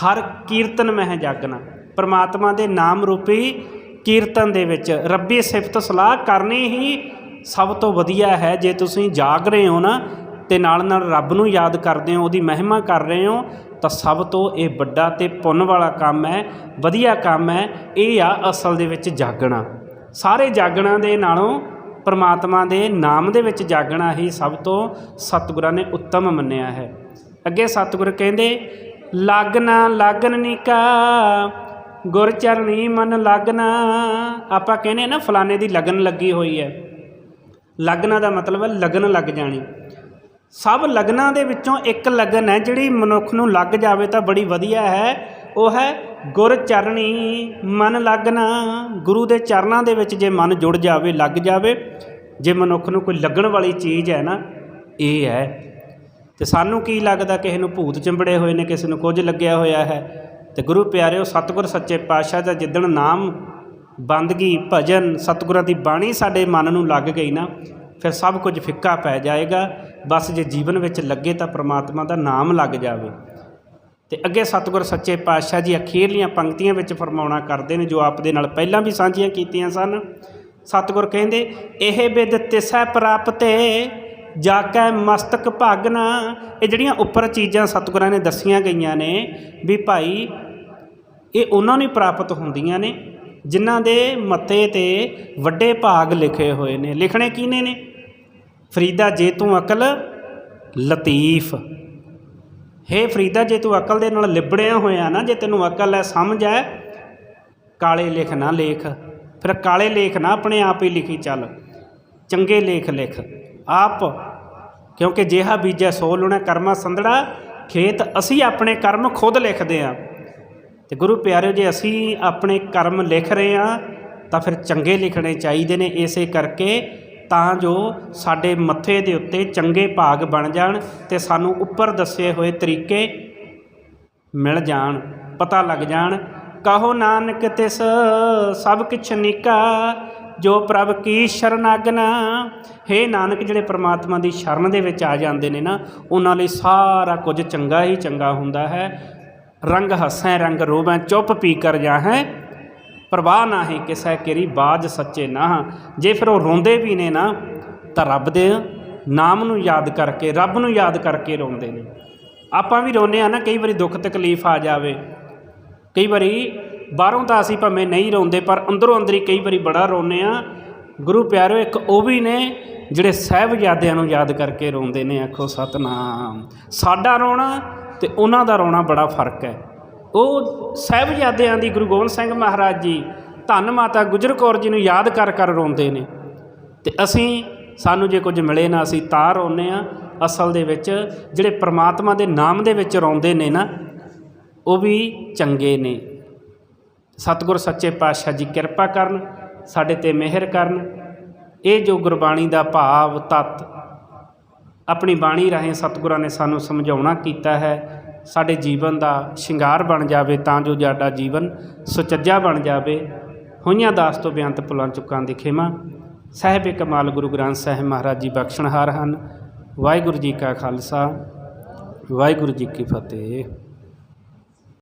ਹਰ ਕੀਰਤਨ ਮਹਿ ਜਾਗਣਾ। ਪਰਮਾਤਮਾ ਦੇ ਨਾਮ ਰੂਪੀ ਕੀਰਤਨ ਦੇ ਵਿੱਚ, ਰੱਬੀ ਸਿਫਤ ਸਲਾਹ ਕਰਨੀ ਹੀ ਸਭ ਤੋਂ ਵਧੀਆ ਹੈ। ਜੇ ਤੁਸੀਂ ਜਾਗ ਰਹੇ ਹੋ ਨਾ, ਤੇ ਨਾਲ ਨਾਲ ਰੱਬ ਨੂੰ ਯਾਦ ਕਰਦੇ ਹੋ, ਉਹਦੀ ਮਹਿਮਾ ਕਰ ਰਹੇ ਹੋ, ਤਾਂ ਸਭ ਤੋਂ ਇਹ ਵੱਡਾ ਤੇ ਪੁੰਨ ਵਾਲਾ ਕੰਮ ਹੈ, ਵਧੀਆ ਕੰਮ ਹੈ, ਇਹ ਆ ਅਸਲ ਦੇ ਵਿੱਚ ਜਾਗਣਾ। ਸਾਰੇ ਜਾਗਣਾ ਦੇ ਨਾਲੋਂ ਪਰਮਾਤਮਾ ਦੇ ਨਾਮ ਦੇ ਵਿੱਚ ਜਾਗਣਾ ਹੀ ਸਭ ਤੋਂ ਸਤਿਗੁਰਾਂ ਨੇ ਉੱਤਮ ਮੰਨਿਆ ਹੈ। ਅੱਗੇ ਸਤਿਗੁਰ ਕਹਿੰਦੇ, ਲਗਨਾ ਲਗਨ ਨਿਕਾ ਗੁਰ ਚਰਣੀ ਮਨ ਲਗਨਾ। ਆਪਾਂ ਕਹਿੰਦੇ ਨਾ, ਫਲਾਣੇ ਦੀ ਲਗਨ ਲੱਗੀ ਹੋਈ ਹੈ। ਲਗਨਾ ਦਾ ਮਤਲਬ ਹੈ ਲਗਨ ਲੱਗ ਜਾਣੀ। ਸਭ ਲਗਨਾਂ ਦੇ ਵਿੱਚੋਂ ਇੱਕ ਲਗਨ ਹੈ, ਜਿਹੜੀ ਮਨੁੱਖ ਨੂੰ ਲੱਗ ਜਾਵੇ ਤਾਂ ਬੜੀ ਵਧੀਆ ਹੈ। ਉਹ ਹੈ ਗੁਰ ਚਰਣੀ ਮਨ ਲਗਨਾ। ਗੁਰੂ ਦੇ ਚਰਨਾਂ ਦੇ ਵਿੱਚ ਜੇ ਮਨ ਜੁੜ ਜਾਵੇ, ਲੱਗ ਜਾਵੇ, ਜੇ ਮਨੁੱਖ ਨੂੰ ਕੋਈ ਲੱਗਣ ਵਾਲੀ ਚੀਜ਼ ਹੈ ਨਾ, ਇਹ ਹੈ। ਤੇ ਸਾਨੂੰ ਕੀ ਲੱਗਦਾ, ਕਿਸੇ ਨੂੰ ਭੂਤ ਚੰਬੜੇ ਹੋਏ ਨੇ, ਕਿਸੇ ਨੂੰ ਕੁਝ ਲੱਗਿਆ ਹੋਇਆ ਹੈ। ਤੇ ਗੁਰੂ ਪਿਆਰਿਓ, ਸਤਿਗੁਰ ਸੱਚੇ ਪਾਤਸ਼ਾਹ ਦਾ ਜਿੱਦਣ ਨਾਮ ਬੰਦਗੀ ਭਜਨ ਸਤਿਗੁਰਾਂ ਦੀ ਬਾਣੀ ਸਾਡੇ ਮਨ ਨੂੰ ਲੱਗ ਗਈ ਨਾ, ਫਿਰ ਸਭ ਕੁਝ ਫਿੱਕਾ ਪੈ ਜਾਏਗਾ। ਬਸ ਜੇ ਜੀਵਨ ਵਿੱਚ ਲੱਗੇ ਤਾਂ ਪ੍ਰਮਾਤਮਾ ਦਾ ਨਾਮ ਲੱਗ ਜਾਵੇ। ਤੇ ਅੱਗੇ ਸਤਿਗੁਰ ਸੱਚੇ ਪਾਤਸ਼ਾਹ ਜੀ ਅਖੀਰਲੀਆਂ ਪੰਕਤੀਆਂ ਵਿੱਚ ਫਰਮਾਉਣਾ ਕਰਦੇ ਨੇ, ਜੋ ਆਪ ਦੇ ਨਾਲ ਪਹਿਲਾਂ ਵੀ ਸਾਂਝੀਆਂ ਕੀਤੀਆਂ ਸਨ। ਸਤਿਗੁਰ ਕਹਿੰਦੇ, ਇਹ ਬਿਦ ਤਿਸੈ ਪ੍ਰਾਪਤੇ ਜਾ ਕੈ ਮਸਤਕ ਭਾਗਨਾ। ਇਹ ਜਿਹੜੀਆਂ ਉੱਪਰ ਚੀਜ਼ਾਂ ਸਤਿਗੁਰਾਂ ਨੇ ਦੱਸੀਆਂ ਗਈਆਂ ਨੇ ਵੀ ਭਾਈ ਇਹ ਉਹਨਾਂ ਨੂੰ ਪ੍ਰਾਪਤ ਹੁੰਦੀਆਂ ਨੇ, ਜਿਨ੍ਹਾਂ ਦੇ ਮੱਥੇ ਤੇ ਵੱਡੇ ਭਾਗ ਲਿਖੇ ਹੋਏ ਨੇ। ਲਿਖਣੇ ਕਿਹਨੇ ਨੇ? ਫਰੀਦਾ ਜੇ ਤੂੰ ਅਕਲ ਲਤੀਫ। ਹੇ ਫਰੀਦਾ, ਜੇ ਤੂੰ ਅਕਲ ਦੇ ਨਾਲ ਲਿਬੜਿਆ ਹੋਇਆ ਨਾ, ਜੇ ਤੈਨੂੰ ਅਕਲ ਹੈ, ਸਮਝ ਹੈ, ਕਾਲੇ ਲਿਖ ਨਾ ਲੇਖ। ਫਿਰ ਕਾਲੇ ਲੇਖ ਨਾ ਆਪਣੇ ਆਪ ਹੀ ਲਿਖੀ ਚੱਲ। ਚੰਗੇ ਲੇਖ ਲਿਖ। ਆਪ, ਕਿਉਂਕਿ ਜਿਹਾ ਬੀਜੈ ਸੋ ਲੁਣਾ ਕਰਮਾ ਸੰਧੜਾ, ਖੇਤ ਅਸੀਂ ਆਪਣੇ ਕਰਮ ਖੁਦ ਲਿਖਦੇ ਹਾਂ ਤੇ ਗੁਰੂ ਪਿਆਰਿਓ, ਜੇ ਅਸੀਂ ਆਪਣੇ ਕਰਮ ਲਿਖ ਰਹੇ ਹਾਂ, ਤਾਂ ਫਿਰ ਚੰਗੇ ਲਿਖਣੇ ਚਾਹੀਦੇ ਨੇ। ਇਸੇ ਕਰਕੇ ਤਾਂ ਜੋ ਸਾਡੇ ਮੱਥੇ ਦੇ ਉੱਤੇ ਚੰਗੇ ਭਾਗ ਬਣ ਜਾਣ ਤੇ ਸਾਨੂੰ ਉੱਪਰ ਦੱਸੇ ਹੋਏ ਤਰੀਕੇ ਮਿਲ ਜਾਣ, ਪਤਾ ਲੱਗ ਜਾਣ। ਕਹੋ ਨਾਨਕ, ਤਿਸ ਸਭ ਕਿਛ ਨਿਕਾ, ਜੋ ਪ੍ਰਭ ਕੀ ਸ਼ਰਨਾਗਨਾ ਹੇ ਨਾਨਕ, ਜਿਹੜੇ ਪ੍ਰਮਾਤਮਾ ਦੀ ਸ਼ਰਨ ਦੇ ਵਿੱਚ ਆ ਜਾਂਦੇ ਨੇ ਨਾ, ਉਹਨਾਂ ਲਈ ਸਾਰਾ ਕੁਝ ਚੰਗਾ ਹੀ ਚੰਗਾ ਹੁੰਦਾ ਹੈ। ਰੰਗ ਹੱਸੈ, ਰੰਗ ਰੋਵੈ, ਚੁੱਪ ਪੀ ਕਰ ਜਾਹੈ। ਨਾ ਨਾਹੀ ਕਿਸੈ ਕਿਰੀ ਬਾਜ ਸੱਚੇ ਨਾ। ਜੇ ਫਿਰ ਉਹ ਰੋਂਦੇ ਵੀ ਨੇ ਨਾ, ਤਾਂ ਰੱਬ ਦੇ ਨਾਮ ਨੂੰ ਯਾਦ ਕਰਕੇ, ਰੱਬ ਨੂੰ ਯਾਦ ਕਰਕੇ ਰੋਂਦੇ ਨੇ। ਆਪਾਂ ਵੀ ਰੋਂਦੇ ਆ ਨਾ, ਕਈ ਵਾਰੀ ਦੁੱਖ ਤਕਲੀਫ ਆ ਜਾਵੇ। ਕਈ ਵਾਰੀ ਬਾਹਰੋਂ ਤਾਂ ਅਸੀਂ ਭਾਵੇਂ ਨਹੀਂ ਰੋਂਦੇ, ਪਰ ਅੰਦਰੋਂ ਅੰਦਰੀ ਕਈ ਵਾਰੀ ਬੜਾ ਰੋਂਦੇ ਆ ਗੁਰੂ ਪਿਆਰਿਓ ਇੱਕ ਉਹ ਵੀ ਨੇ ਜਿਹੜੇ ਸਾਹਿਬਜ਼ਾਦਿਆਂ ਨੂੰ ਯਾਦ ਕਰਕੇ ਰੋਂਦੇ ਨੇ, ਆਖੋ ਸਤਨਾਮ। ਸਾਡਾ ਰੋਣਾ ਤੇ ਉਹਨਾਂ ਦਾ ਰੋਣਾ ਬੜਾ ਫ਼ਰਕ ਹੈ। ਉਹ ਸਾਹਿਬਜ਼ਾਦਿਆਂ ਦੀ ਗੁਰੂ ਗੋਬਿੰਦ ਸਿੰਘ ਮਹਾਰਾਜ ਜੀ ਧੰਨ ਮਾਤਾ ਗੁਜਰ ਕੌਰ ਜੀ ਨੂੰ ਯਾਦ ਕਰ ਕਰ ਰੋਂਦੇ ਨੇ। ਤੇ ਅਸੀਂ, ਸਾਨੂੰ ਜੇ ਕੁਝ ਮਿਲੇ ਨਾ, ਅਸੀਂ ਤਾਂ ਰੋਂਦੇ ਆ ਅਸਲ ਦੇ ਵਿੱਚ ਜਿਹੜੇ ਪ੍ਰਮਾਤਮਾ ਦੇ ਨਾਮ ਦੇ ਵਿੱਚ ਰੋਂਦੇ ਨੇ ਨਾ, ਉਹ ਵੀ ਚੰਗੇ ਨੇ। ਸਤਿਗੁਰ ਸੱਚੇ ਪਾਤਸ਼ਾਹ ਜੀ ਕਿਰਪਾ ਕਰਨ, ਸਾਡੇ ਤੇ ਮਿਹਰ ਕਰਨ। ਇਹ ਜੋ ਗੁਰਬਾਣੀ ਦਾ ਭਾਵ, ਤਤ ਆਪਣੀ ਬਾਣੀ ਰਾਹੀਂ ਸਤਿਗੁਰਾਂ ਨੇ ਸਾਨੂੰ ਸਮਝਾਉਣਾ ਕੀਤਾ ਹੈ। ਸਾਡੇ ਜੀਵਨ ਦਾ ਸ਼ਿੰਗਾਰ ਬਣ ਜਾਵੇ ਤਾਂ ਜੋ ਸਾਡਾ ਜੀਵਨ ਸੁਚੱਜਾ ਬਣ ਜਾਵੇ। ਹੋਈਆਂ ਦਾਸ ਤੋਂ ਬੇਅੰਤ ਪੁਲਾਂ ਚੁੱਕਾਂ ਦੀ ਖੇਮਾ। ਸਾਹਿਬ ਕਮਾਲ ਗੁਰੂ ਗ੍ਰੰਥ ਸਾਹਿਬ ਮਹਾਰਾਜ ਜੀ ਬਖਸ਼ਣਹਾਰ ਹਨ। ਵਾਹਿਗੁਰੂ ਜੀ ਕਾ ਖਾਲਸਾ, ਵਾਹਿਗੁਰੂ ਜੀ ਕੀ ਫਤਿਹ।